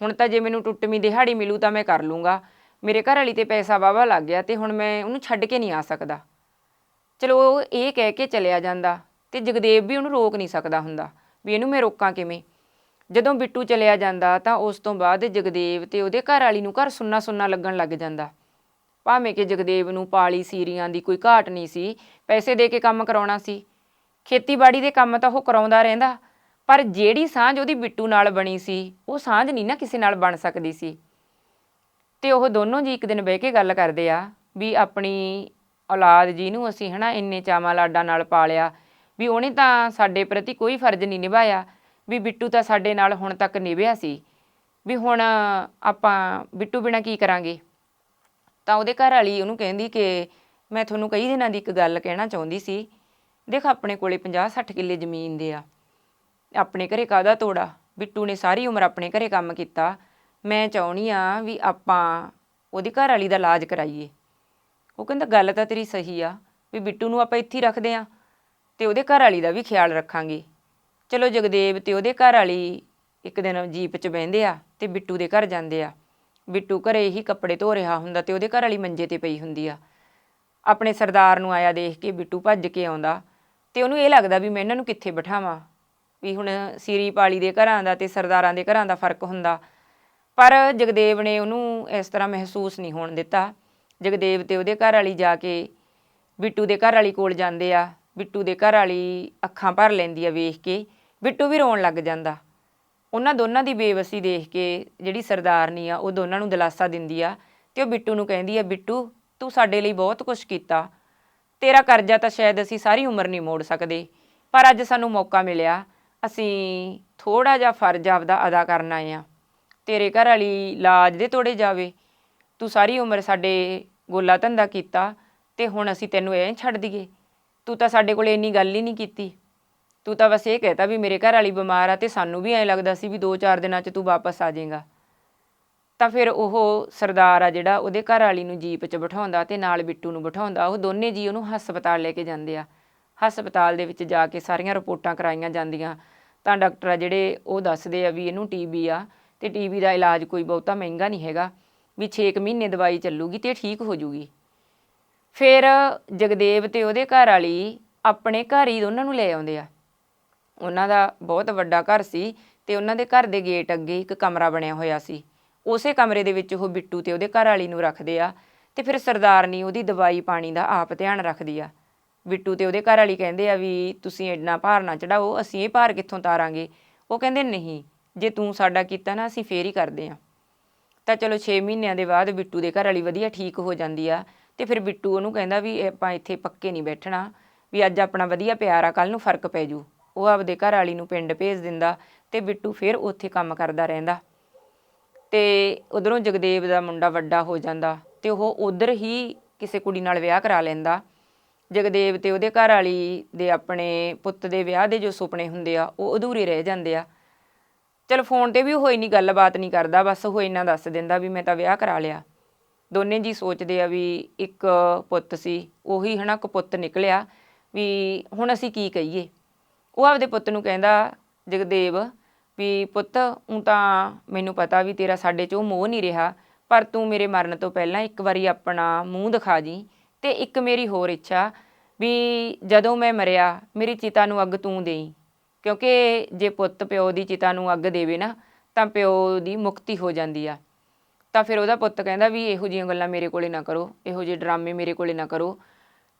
ਹੁਣ ਤਾਂ ਜੇ ਮੈਨੂੰ ਟੁੱਟਵੀਂ ਦਿਹਾੜੀ ਮਿਲੂ ਤਾਂ ਮੈਂ ਕਰ ਲੂੰਗਾ, ਮੇਰੇ ਘਰ ਵਾਲੀ ਤੇ ਪੈਸਾ ਵਾਵਾ ਲੱਗ ਗਿਆ ਤੇ ਹੁਣ ਮੈਂ ਉਹਨੂੰ ਛੱਡ ਕੇ ਨਹੀਂ ਆ ਸਕਦਾ। ਚਲੋ ਉਹ ਇਹ ਕਹਿ ਕੇ ਚਲਿਆ ਜਾਂਦਾ ਤੇ ਜਗਦੇਵ ਵੀ ਉਹਨੂੰ ਰੋਕ ਨਹੀਂ ਸਕਦਾ ਹੁੰਦਾ ਵੀ ਇਹਨੂੰ ਮੈਂ ਰੋਕਾਂ ਕਿਵੇਂ? ਜਦੋਂ ਬਿੱਟੂ ਚਲਿਆ ਜਾਂਦਾ ਤਾਂ ਉਸ ਤੋਂ ਬਾਅਦ ਜਗਦੇਵ ਤੇ ਉਹਦੇ ਘਰ ਵਾਲੀ ਨੂੰ ਘਰ ਸੁੰਨਾ ਸੁੰਨਾ ਲੱਗਣ ਲੱਗ ਜਾਂਦਾ। ਭਾਵੇਂ ਕਿ ਜਗਦੇਵ ਨੂੰ ਪਾਲੀ ਸੀਰੀਆਂ ਦੀ ਕੋਈ ਘਾਟ ਨਹੀਂ ਸੀ, ਪੈਸੇ ਦੇ ਕੇ ਕੰਮ ਕਰਾਉਣਾ ਸੀ। ਖੇਤੀਬਾੜੀ ਦੇ ਕੰਮ ਤਾਂ ਉਹ ਕਰਾਉਂਦਾ ਰਹਿੰਦਾ, ਪਰ ਜਿਹੜੀ ਸਾਂਝ ਉਹਦੀ ਬਿੱਟੂ ਨਾਲ ਬਣੀ ਸੀ, ਉਹ ਸਾਂਝ ਨਹੀਂ ਨਾ ਕਿਸੇ ਨਾਲ ਬਣ ਸਕਦੀ ਸੀ। ਤੇ ਉਹ ਦੋਨੋਂ ਜੀ ਇੱਕ ਦਿਨ ਬਹਿ ਕੇ ਗੱਲ ਕਰਦੇ ਆ ਵੀ ਆਪਣੀ ਔਲਾਦ ਜਿਹਨੂੰ ਨੂੰ ਅਸੀਂ ਹਨਾ ਇੰਨੇ ਚਾਵਾਂ ਲਾਡਾਂ ਨਾਲ ਪਾਲਿਆ, ਵੀ ਉਹਨੇ ਤਾਂ ਸਾਡੇ ਪ੍ਰਤੀ ਕੋਈ ਫਰਜ਼ ਨਹੀਂ ਨਿਭਾਇਆ, ਵੀ ਬਿੱਟੂ ਤਾਂ ਸਾਡੇ ਨਾਲ ਹੁਣ ਤੱਕ ਨਿਭਿਆ ਸੀ, ਵੀ ਹੁਣ ਆਪਾਂ ਬਿੱਟੂ ਬਿਨਾ ਕੀ ਕਰਾਂਗੇ? ਤਾਂ ਉਹਦੇ ਘਰ ਵਾਲੀ ਉਹਨੂੰ ਕਹਿੰਦੀ ਕਿ ਮੈਂ ਤੁਹਾਨੂੰ ਕਈ ਦਿਨਾਂ ਦੀ ਇੱਕ ਗੱਲ ਕਹਿਣਾ ਚਾਹੁੰਦੀ ਸੀ, ਦੇਖ ਆਪਣੇ ਕੋਲੇ 50 60 ਕਿੱਲੇ ਜ਼ਮੀਨ ਦੇ ਆ, ਆਪਣੇ ਘਰੇ ਕਾਹਦਾ ਤੋੜਾ? ਬਿੱਟੂ ਨੇ ਸਾਰੀ ਉਮਰ ਆਪਣੇ ਘਰੇ ਕੰਮ ਕੀਤਾ, ਮੈਂ ਚਾਹੁੰਦੀ ਆ ਵੀ ਆਪਾਂ ਉਹਦੀ ਘਰ ਵਾਲੀ ਦਾ ਇਲਾਜ ਕਰਾਈਏ। ਉਹ ਕਹਿੰਦਾ, ਗੱਲ ਤਾਂ ਤੇਰੀ ਸਹੀ ਆ ਵੀ ਬਿੱਟੂ ਨੂੰ ਆਪਾਂ ਇੱਥੇ ਹੀ ਰੱਖਦੇ ਆ ਤੇ ਉਹਦੇ ਘਰ ਵਾਲੀ ਦਾ ਵੀ ਖਿਆਲ ਰੱਖਾਂਗੇ। ਚਲੋ ਜਗਦੇਵ ਤੇ ਉਹਦੇ ਘਰ ਵਾਲੀ ਇੱਕ ਦਿਨ ਜੀਪ 'ਚ ਬਹਿੰਦੇ ਆ ਤੇ ਬਿੱਟੂ ਦੇ ਘਰ ਜਾਂਦੇ ਆ। ਬਿੱਟੂ ਘਰੇ ਹੀ ਕੱਪੜੇ ਧੋ ਰਿਹਾ ਹੁੰਦਾ ਤੇ ਉਹਦੇ ਘਰ ਵਾਲੀ ਮੰਜੇ ਤੇ ਪਈ ਹੁੰਦੀ ਆ। ਆਪਣੇ ਸਰਦਾਰ ਨੂੰ ਆਇਆ ਦੇਖ ਕੇ ਬਿੱਟੂ ਭੱਜ ਕੇ ਆਉਂਦਾ ਤੇ ਉਹਨੂੰ ਇਹ ਲੱਗਦਾ ਵੀ ਮੈਂ ਇਹਨਾਂ ਨੂੰ ਕਿੱਥੇ ਬਿਠਾਵਾਂ, ਵੀ ਹੁਣ ਸੀਰੀ ਪਾਲੀ ਦੇ ਘਰਾਂ ਦਾ ਤੇ ਸਰਦਾਰਾਂ ਦੇ ਘਰਾਂ ਦਾ ਫ਼ਰਕ ਹੁੰਦਾ। ਪਰ ਜਗਦੇਵ ਨੇ ਉਹਨੂੰ ਇਸ ਤਰ੍ਹਾਂ ਮਹਿਸੂਸ ਨਹੀਂ ਹੋਣ ਦਿੱਤਾ। ਜਗਦੇਵ ਤੇ ਉਹਦੇ ਘਰ ਵਾਲੀ ਜਾ ਕੇ ਬਿੱਟੂ ਦੇ ਘਰ ਵਾਲੀ ਕੋਲ ਜਾਂਦੇ ਆ, ਬਿੱਟੂ ਦੇ ਘਰ ਵਾਲੀ ਅੱਖਾਂ ਭਰ ਲੈਂਦੀ ਆ ਵੇਖ ਕੇ, ਬਿੱਟੂ ਵੀ ਰੋਣ ਲੱਗ ਜਾਂਦਾ। ਉਹਨਾਂ ਦੋਨਾਂ ਦੀ ਬੇਵਸੀ ਦੇਖ ਕੇ ਜਿਹੜੀ ਸਰਦਾਰਨੀ ਆ, ਉਹ ਦੋਨਾਂ ਨੂੰ ਦਿਲਾਸਾ ਦਿੰਦੀ ਆ ਤੇ ਉਹ ਬਿੱਟੂ ਨੂੰ ਕਹਿੰਦੀ ਆ, ਬਿੱਟੂ ਤੂੰ ਸਾਡੇ ਲਈ ਬਹੁਤ ਕੁਝ ਕੀਤਾ। ਤੇਰਾ ਕਰਜ਼ਾ ਤਾਂ ਸ਼ਾਇਦ ਅਸੀਂ ਸਾਰੀ ਉਮਰ ਨਹੀਂ ਮੋੜ ਸਕਦੇ, ਪਰ ਅੱਜ ਸਾਨੂੰ ਮੌਕਾ ਮਿਲਿਆ। ਅਸੀਂ ਥੋੜਾ ਜਿਹਾ ਫਰਜ਼ ਆਪਦਾ ਅਦਾ ਕਰਨ ਆਏ ਆ। ਤੇਰੇ ਘਰ ਵਾਲੀ ਲਾਜ ਦੇ ਤੋੜੇ ਜਾਵੇ ਤੂੰ ਸਾਰੀ ਉਮਰ ਸਾਡੇ ਗੋਲਾ ਧੰਦਾ ਕੀਤਾ ਤੇ ਹੁਣ ਅਸੀਂ ਤੈਨੂੰ ਐਂ ਛੱਡ ਦਈਏ। ਤੂੰ ਤਾਂ ਸਾਡੇ ਕੋਲੇ ਇੰਨੀ ਗੱਲ ਹੀ ਨਹੀਂ ਕੀਤੀ। ਤੂੰ ਤਾਂ ਬਸ ਇਹ ਕਹਿਤਾ ਵੀ ਮੇਰੇ ਘਰ ਵਾਲੀ ਬਿਮਾਰ ਆ ਤੇ ਸਾਨੂੰ ਵੀ ਐਂ ਲੱਗਦਾ ਸੀ ਵੀ 2-4 ਦਿਨਾਂ 'ਚ ਤੂੰ ਵਾਪਸ ਆ ਜਾਏਗਾ। ਤਾਂ ਫਿਰ ਉਹ ਸਰਦਾਰ ਆ ਜਿਹੜਾ ਉਹਦੇ ਘਰ ਵਾਲੀ ਨੂੰ ਜੀਪ 'ਚ ਬਿਠਾਉਂਦਾ ਤੇ ਨਾਲ ਬਿੱਟੂ ਨੂੰ ਬਿਠਾਉਂਦਾ, ਉਹ ਦੋਨੇ ਜੀ ਉਹਨੂੰ ਹਸਪਤਾਲ ਲੈ ਕੇ ਜਾਂਦੇ ਆ। ਹਸਪਤਾਲ ਦੇ ਵਿੱਚ ਜਾ ਕੇ ਸਾਰੀਆਂ ਰਿਪੋਰਟਾਂ ਕਰਾਈਆਂ ਜਾਂਦੀਆਂ। ਤਾਂ ਡਾਕਟਰ ਆ ਜਿਹੜੇ ਉਹ ਦੱਸਦੇ ਆ ਵੀ ਇਹਨੂੰ ਟੀਬੀ ਆ ਤੇ ਟੀਬੀ ਦਾ ਇਲਾਜ ਕੋਈ ਬਹੁਤਾ ਮਹਿੰਗਾ ਨਹੀਂ ਹੈਗਾ। ਵੀ 6 ਮਹੀਨੇ ਦਵਾਈ ਚੱਲੂਗੀ ਤੇ ਠੀਕ ਹੋ ਜੂਗੀ। ਫਿਰ ਜਗਦੇਵ ਤੇ ਉਹਦੇ ਘਰ ਵਾਲੀ ਆਪਣੇ ਘਰ ਹੀ ਉਹਨਾਂ ਨੂੰ ਲੈ ਆਉਂਦੇ ਆ। ਉਹਨਾਂ ਦਾ ਬਹੁਤ ਵੱਡਾ ਘਰ ਸੀ ਤੇ ਉਹਨਾਂ ਦੇ ਘਰ ਦੇ ਗੇਟ ਅੱਗੇ ਇੱਕ ਕਮਰਾ ਬਣਿਆ ਹੋਇਆ ਸੀ। ਉਸੇ ਕਮਰੇ ਦੇ ਵਿੱਚ ਉਹ ਬਿੱਟੂ ਤੇ ਉਹਦੇ ਘਰ ਵਾਲੀ ਨੂੰ ਰੱਖਦੇ ਆ ਤੇ ਫਿਰ ਸਰਦਾਰਨੀ ਉਹਦੀ ਦਵਾਈ ਪਾਣੀ ਦਾ ਆਪ ਧਿਆਨ ਰੱਖਦੀ ਆ। ਬਿੱਟੂ ਤੇ ਉਹਦੇ ਘਰ ਵਾਲੀ ਕਹਿੰਦੇ ਆ ਵੀ ਤੁਸੀਂ ਇੰਨਾ ਭਾਰ ਨਾ ਚੜਾਓ, ਅਸੀਂ ਇਹ ਭਾਰ ਕਿੱਥੋਂ ਤਾਰਾਂਗੇ? ਉਹ ਕਹਿੰਦੇ, ਨਹੀਂ, ਜੇ ਤੂੰ ਸਾਡਾ ਕੀਤਾ ਨਾ, ਅਸੀਂ ਫੇਰ ਹੀ ਕਰਦੇ ਆ। ਤਾਂ ਚਲੋ 6 ਮਹੀਨਿਆਂ ਦੇ ਬਾਅਦ ਬਿੱਟੂ ਦੇ ਘਰ ਵਾਲੀ ਵਧੀਆ ਠੀਕ ਹੋ ਜਾਂਦੀ ਆ। ਤੇ ਫਿਰ ਬਿੱਟੂ ਉਹਨੂੰ ਕਹਿੰਦਾ ਵੀ ਆਪਾਂ ਇੱਥੇ ਪੱਕੇ ਨਹੀਂ ਬੈਠਣਾ, ਵੀ ਅੱਜ ਆਪਣਾ ਵਧੀਆ ਪਿਆਰ ਆ ਕੱਲ ਨੂੰ ਫ਼ਰਕ ਪੈ ਜੂ। ਉਹ ਆਪਦੇ ਘਰ ਵਾਲੀ ਨੂੰ ਪਿੰਡ ਭੇਜ ਦਿੰਦਾ ਤੇ ਬਿੱਟੂ ਫਿਰ ਉੱਥੇ ਕੰਮ ਕਰਦਾ ਰਹਿੰਦਾ। ਤੇ ਉਧਰੋਂ ਜਗਦੇਵ ਦਾ ਮੁੰਡਾ ਵੱਡਾ ਹੋ ਜਾਂਦਾ ਤੇ ਉਹ ਉਧਰ ਹੀ ਕਿਸੇ ਕੁੜੀ ਨਾਲ ਵਿਆਹ ਕਰਾ ਲੈਂਦਾ। ਜਗਦੇਵ ਤੇ ਉਹਦੇ ਘਰ ਵਾਲੀ ਦੇ ਆਪਣੇ ਪੁੱਤ ਦੇ ਵਿਆਹ ਦੇ ਜੋ ਸੁਪਨੇ ਹੁੰਦੇ ਆ, ਉਹ ਅਧੂਰੇ ਰਹਿ ਜਾਂਦੇ ਆ। ਚਲ ਫੋਨ ਤੇ ਵੀ ਉਹ ਇੰਨੀ ਗੱਲਬਾਤ ਨਹੀਂ ਕਰਦਾ, ਬਸ ਉਹ ਇੰਨਾ ਦੱਸ ਦਿੰਦਾ ਵੀ ਮੈਂ ਤਾਂ ਵਿਆਹ ਕਰਾ ਲਿਆ। ਦੋਨੇ ਜੀ ਸੋਚਦੇ ਆ ਵੀ ਇੱਕ ਪੁੱਤ ਸੀ, ਉਹੀ ਹਨਾ ਕਪੁੱਤ ਨਿਕਲਿਆ ਵੀ ਹੁਣ ਅਸੀਂ ਕੀ ਕਹੀਏ। ਉਹ ਆਪਦੇ ਪੁੱਤ ਨੂੰ ਕਹਿੰਦਾ, ਜਗਦੇਵ, ਵੀ ਪੁੱਤ, ਉਂ ਤਾਂ ਮੈਨੂੰ ਪਤਾ ਵੀ ਤੇਰਾ ਸਾਡੇ 'ਚ ਉਹ ਮੋਹ ਨਹੀਂ ਰਿਹਾ, ਪਰ ਤੂੰ ਮੇਰੇ ਮਰਨ ਤੋਂ ਪਹਿਲਾਂ ਇੱਕ ਵਾਰੀ ਆਪਣਾ ਮੂੰਹ ਦਿਖਾ ਜੀ ਤੇ ਇੱਕ ਮੇਰੀ ਹੋਰ ਇੱਛਾ ਵੀ ਜਦੋਂ ਮੈਂ ਮਰਿਆ, ਮੇਰੀ ਚਿਤਾ ਨੂੰ ਅੱਗ ਤੂੰ ਦੇਈ। ਕਿਉਂਕਿ ਜੇ ਪੁੱਤ ਪਿਓ ਦੀ ਚਿਤਾ ਨੂੰ ਅੱਗ ਦੇਵੇ ਨਾ, ਤਾਂ ਪਿਓ ਦੀ ਮੁਕਤੀ ਹੋ ਜਾਂਦੀ ਆ। ਤਾਂ ਫਿਰ ਉਹਦਾ ਪੁੱਤ ਕਹਿੰਦਾ ਵੀ ਇਹੋ ਜਿਹੀਆਂ ਗੱਲਾਂ ਮੇਰੇ ਕੋਲੇ ਨਾ ਕਰੋ, ਇਹੋ ਜਿਹੇ ਡਰਾਮੇ ਮੇਰੇ ਕੋਲੇ ਨਾ ਕਰੋ।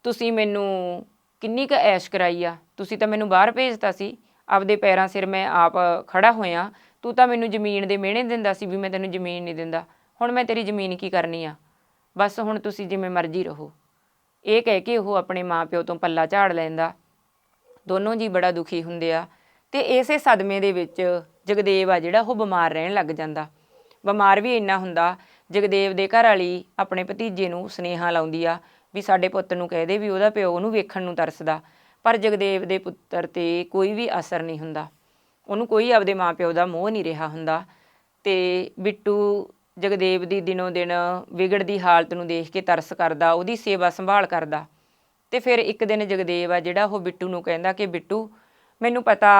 ਤੁਸੀਂ ਮੈਨੂੰ ਕਿੰਨੀ ਕੁ ਐਸ਼ ਕਰਾਈ ਆ? ਤੁਸੀਂ ਤਾਂ ਮੈਨੂੰ ਬਾਹਰ ਭੇਜਤਾ ਸੀ। ਆਪਦੇ ਪੈਰਾਂ ਸਿਰ ਮੈਂ ਆਪ ਖੜਾ ਹੋਇਆ। ਤੂੰ ਤਾਂ ਮੈਨੂੰ ਜ਼ਮੀਨ ਦੇ ਮਿਹਣੇ ਦਿੰਦਾ ਸੀ ਵੀ ਮੈਂ ਤੈਨੂੰ ਜ਼ਮੀਨ ਨਹੀਂ ਦਿੰਦਾ। ਹੁਣ ਮੈਂ ਤੇਰੀ ਜ਼ਮੀਨ ਕੀ ਕਰਨੀ ਆ? ਬਸ ਹੁਣ ਤੁਸੀਂ ਜਿਵੇਂ ਮਰਜ਼ੀ ਰਹੋ। ਇਹ ਕਹਿ ਕੇ ਉਹ ਆਪਣੇ ਮਾਪਿਓ ਤੋਂ ਪੱਲਾ ਝਾੜ ਲੈਂਦਾ। ਦੋਨੋਂ ਜੀ ਬੜਾ ਦੁਖੀ ਹੁੰਦੇ ਆ। ਤੇ ਇਸੇ ਸਦਮੇ ਦੇ ਵਿੱਚ ਜਗਦੇਵ ਆ ਜਿਹੜਾ, ਉਹ ਬਿਮਾਰ ਰਹਿਣ ਲੱਗ ਜਾਂਦਾ। ਬਿਮਾਰ ਵੀ ਇੰਨਾ ਹੁੰਦਾ, ਜਗਦੇਵ ਦੇ ਘਰ ਵਾਲੀ ਆਪਣੇ ਭਤੀਜੇ ਨੂੰ ਸੁਨੇਹਾ ਲਾਉਂਦੀ ਆ ਵੀ ਸਾਡੇ ਪੁੱਤ ਨੂੰ ਕਹਿ ਦੇ ਵੀ ਉਹਦਾ ਪਿਓ ਉਹਨੂੰ ਵੇਖਣ ਨੂੰ ਤਰਸਦਾ। ਪਰ ਜਗਦੇਵ ਦੇ ਪੁੱਤਰ ਤੇ ਕੋਈ ਵੀ ਅਸਰ ਨਹੀਂ ਹੁੰਦਾ। ਉਹਨੂੰ ਕੋਈ ਆਪਦੇ ਮਾਪਿਓ ਦਾ ਮੋਹ ਨਹੀਂ ਰਿਹਾ ਹੁੰਦਾ। ਤੇ ਬਿੱਟੂ ਜਗਦੇਵ ਦੀ ਦਿਨੋਂ ਦਿਨ ਵਿਗੜਦੀ ਹਾਲਤ ਨੂੰ ਦੇਖ ਕੇ ਤਰਸ ਕਰਦਾ, ਉਹਦੀ ਸੇਵਾ ਸੰਭਾਲ ਕਰਦਾ। ਤੇ ਫਿਰ ਇੱਕ ਦਿਨ ਜਗਦੇਵ ਆ ਜਿਹੜਾ ਉਹ ਬਿੱਟੂ ਨੂੰ ਕਹਿੰਦਾ ਕਿ ਬਿੱਟੂ, ਮੈਨੂੰ ਪਤਾ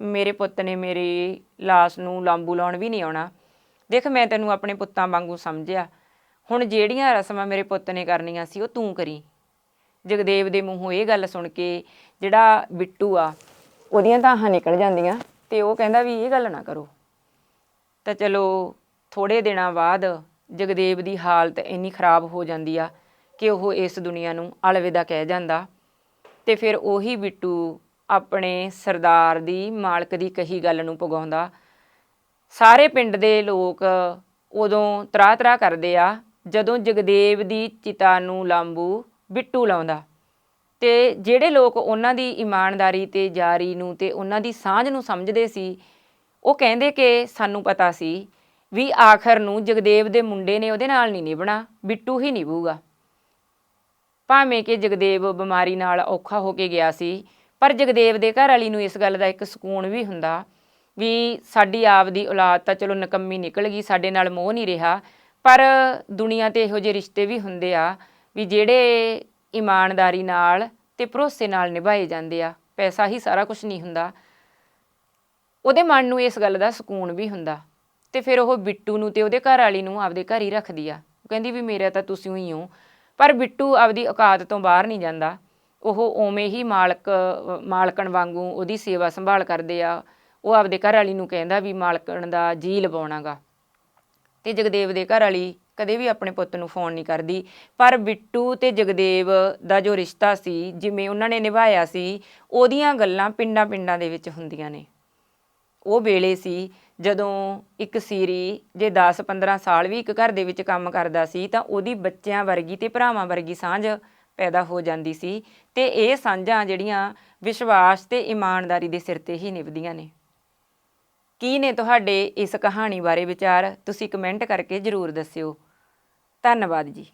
ਮੇਰੇ ਪੁੱਤ ਨੇ ਮੇਰੀ ਲਾਸ਼ ਨੂੰ ਲਾਂਬੂ ਲਾਉਣ ਵੀ ਨਹੀਂ ਆਉਣਾ। ਦੇਖ ਮੈਂ ਤੈਨੂੰ ਆਪਣੇ ਪੁੱਤਾਂ ਵਾਂਗੂ ਸਮਝਿਆ। ਹੁਣ ਜਿਹੜੀਆਂ ਰਸਮਾਂ ਮੇਰੇ ਪੁੱਤ ਨੇ ਕਰਨੀਆਂ ਸੀ ਉਹ ਤੂੰ ਕਰੀ। ਜਗਦੇਵ ਦੇ ਮੂੰਹੋਂ ਇਹ ਗੱਲ ਸੁਣ ਕੇ ਜਿਹੜਾ ਬਿੱਟੂ ਆ, ਉਹਦੀਆਂ ਤਾਹਾਂ ਨਿਕਲ ਜਾਂਦੀਆਂ ਤੇ ਉਹ ਕਹਿੰਦਾ ਵੀ ਇਹ ਗੱਲ ਨਾ ਕਰੋ। ਤਾਂ ਚਲੋ ਥੋੜੇ ਦਿਨਾਂ ਬਾਅਦ ਜਗਦੇਵ ਦੀ ਹਾਲਤ ਇੰਨੀ ਖਰਾਬ ਹੋ ਜਾਂਦੀ ਆ ਕਿ ਉਹ ਇਸ ਦੁਨੀਆ ਨੂੰ ਅਲਵਿਦਾ ਕਹਿ ਜਾਂਦਾ। ਤੇ ਫਿਰ ਉਹੀ ਬਿੱਟੂ ਆਪਣੇ ਸਰਦਾਰ ਦੀ ਮਾਲਕ ਦੀ ਕਹੀ ਗੱਲ ਨੂੰ ਪਗਾਉਂਦਾ ਸਾਰੇ ਪਿੰਡ ਦੇ ਲੋਕ ਉਦੋਂ ਤਰਾ ਤਰਾ ਕਰਦੇ ਆ, ਜਦੋਂ ਜਗਦੇਵ ਦੀ ਚਿਤਾ ਨੂੰ ਲਾਂਬੂ ਬਿੱਟੂ ਲਾਉਂਦਾ। ਤੇ ਜਿਹੜੇ ਲੋਕ ਉਹਨਾਂ ਦੀ ਇਮਾਨਦਾਰੀ ਤੇ ਜਾਰੀ ਨੂੰ ਤੇ ਉਹਨਾਂ ਦੀ ਸਾਂਝ ਨੂੰ ਸਮਝਦੇ ਸੀ, ਉਹ ਕਹਿੰਦੇ ਕਿ ਸਾਨੂੰ ਪਤਾ ਸੀ ਵੀ ਆਖਰ ਨੂੰ ਜਗਦੇਵ ਦੇ ਮੁੰਡੇ ਨੇ ਉਹਦੇ ਨਾਲ ਨਹੀਂ ਨਿਭਣਾ, ਬਿੱਟੂ ਹੀ ਨਿਭੂਗਾ। ਭਾਵੇਂ ਕਿ ਜਗਦੇਵ ਬਿਮਾਰੀ ਨਾਲ ਔਖਾ ਹੋ ਕੇ ਗਿਆ ਸੀ, ਪਰ ਜਗਦੇਵ ਦੇ ਘਰ ਵਾਲੀ ਨੂੰ ਇਸ ਗੱਲ ਦਾ ਇੱਕ ਸਕੂਨ ਵੀ ਹੁੰਦਾ ਵੀ ਸਾਡੀ ਆਪ ਦੀ ਔਲਾਦ ਤਾਂ ਚਲੋ ਨਕੰਮੀ ਨਿਕਲ ਗਈ, ਸਾਡੇ ਨਾਲ ਮੋਹ ਨਹੀਂ ਰਿਹਾ, ਪਰ ਦੁਨੀਆ ਤੇ ਇਹੋ ਜਿਹੇ ਰਿਸ਼ਤੇ ਵੀ ਹੁੰਦੇ ਆ ਵੀ ਜਿਹੜੇ ਇਮਾਨਦਾਰੀ ਨਾਲ ਤੇ ਭਰੋਸੇ ਨਾਲ ਨਿਭਾਏ ਜਾਂਦੇ ਆ, ਪੈਸਾ ਹੀ ਸਾਰਾ ਕੁਝ ਨਹੀਂ ਹੁੰਦਾ। ਉਹਦੇ ਮਨ ਨੂੰ ਇਸ ਗੱਲ ਦਾ ਸਕੂਨ ਵੀ ਹੁੰਦਾ ਤੇ ਫਿਰ ਉਹ ਬਿੱਟੂ ਨੂੰ ਤੇ ਉਹਦੇ ਘਰ ਵਾਲੀ ਨੂੰ ਆਪਦੇ ਘਰ ਹੀ ਰੱਖਦੀ ਆ। ਉਹ ਕਹਿੰਦੀ ਵੀ ਮੇਰਾ ਤਾਂ ਤੁਸੀਂ ਹੀ ਹੋ। ਪਰ ਬਿੱਟੂ ਆਪਦੀ ਔਕਾਤ ਤੋਂ ਬਾਹਰ ਨਹੀਂ ਜਾਂਦਾ। ਉਹ ਉਵੇਂ ਹੀ ਮਾਲਕ, ਮਾਲਕਣ ਵਾਂਗੂ ਉਹਦੀ ਸੇਵਾ ਸੰਭਾਲ ਕਰਦੇ ਆ। ਉਹ ਆਪਦੇ ਘਰ ਵਾਲੀ ਨੂੰ ਕਹਿੰਦਾ ਵੀ ਮਾਲਕਣ ਦਾ ਜੀ ਲਵਾਉਣਾਗਾ। ਤੇ ਜਗਦੇਵ ਦੇ ਘਰ ਵਾਲੀ ਕਦੇ ਵੀ ਆਪਣੇ ਪੁੱਤ ਨੂੰ ਫੋਨ ਨਹੀਂ ਕਰਦੀ। ਪਰ ਬਿੱਟੂ ਤੇ ਜਗਦੇਵ ਦਾ ਜੋ ਰਿਸ਼ਤਾ ਸੀ, ਜਿਵੇਂ ਉਹਨਾਂ ਨੇ ਨਿਭਾਇਆ ਸੀ, ਉਹਦੀਆਂ ਗੱਲਾਂ ਪਿੰਡਾਂ-ਪਿੰਡਾਂ ਦੇ ਵਿੱਚ ਹੁੰਦੀਆਂ ਨੇ। ਉਹ ਵੇਲੇ ਸੀ ਜਦੋਂ ਇੱਕ ਸੀਰੀ ਜੇ 10-15 ਸਾਲ ਵੀ ਇੱਕ ਘਰ ਦੇ ਵਿੱਚ ਕੰਮ ਕਰਦਾ ਸੀ, ਤਾਂ ਉਹਦੀ ਬੱਚਿਆਂ ਵਰਗੀ ਤੇ ਭਰਾਵਾਂ ਵਰਗੀ ਸਾਂਝ ਪੈਦਾ ਹੋ ਜਾਂਦੀ ਸੀ ਤੇ ਇਹ ਸਾਂਝਾਂ ਜਿਹੜੀਆਂ ਵਿਸ਼ਵਾਸ ਤੇ ਇਮਾਨਦਾਰੀ ਦੇ ਸਿਰ ਤੇ ਹੀ ਨਿਭਦੀਆਂ ਨੇ। ਕੀ ਨੇ ਤੁਹਾਡੇ ਇਸ ਕਹਾਣੀ ਬਾਰੇ ਵਿਚਾਰ? ਤੁਸੀਂ ਕਮੈਂਟ ਕਰਕੇ ਜਰੂਰ ਦੱਸਿਓ। ਧੰਨਵਾਦ ਜੀ।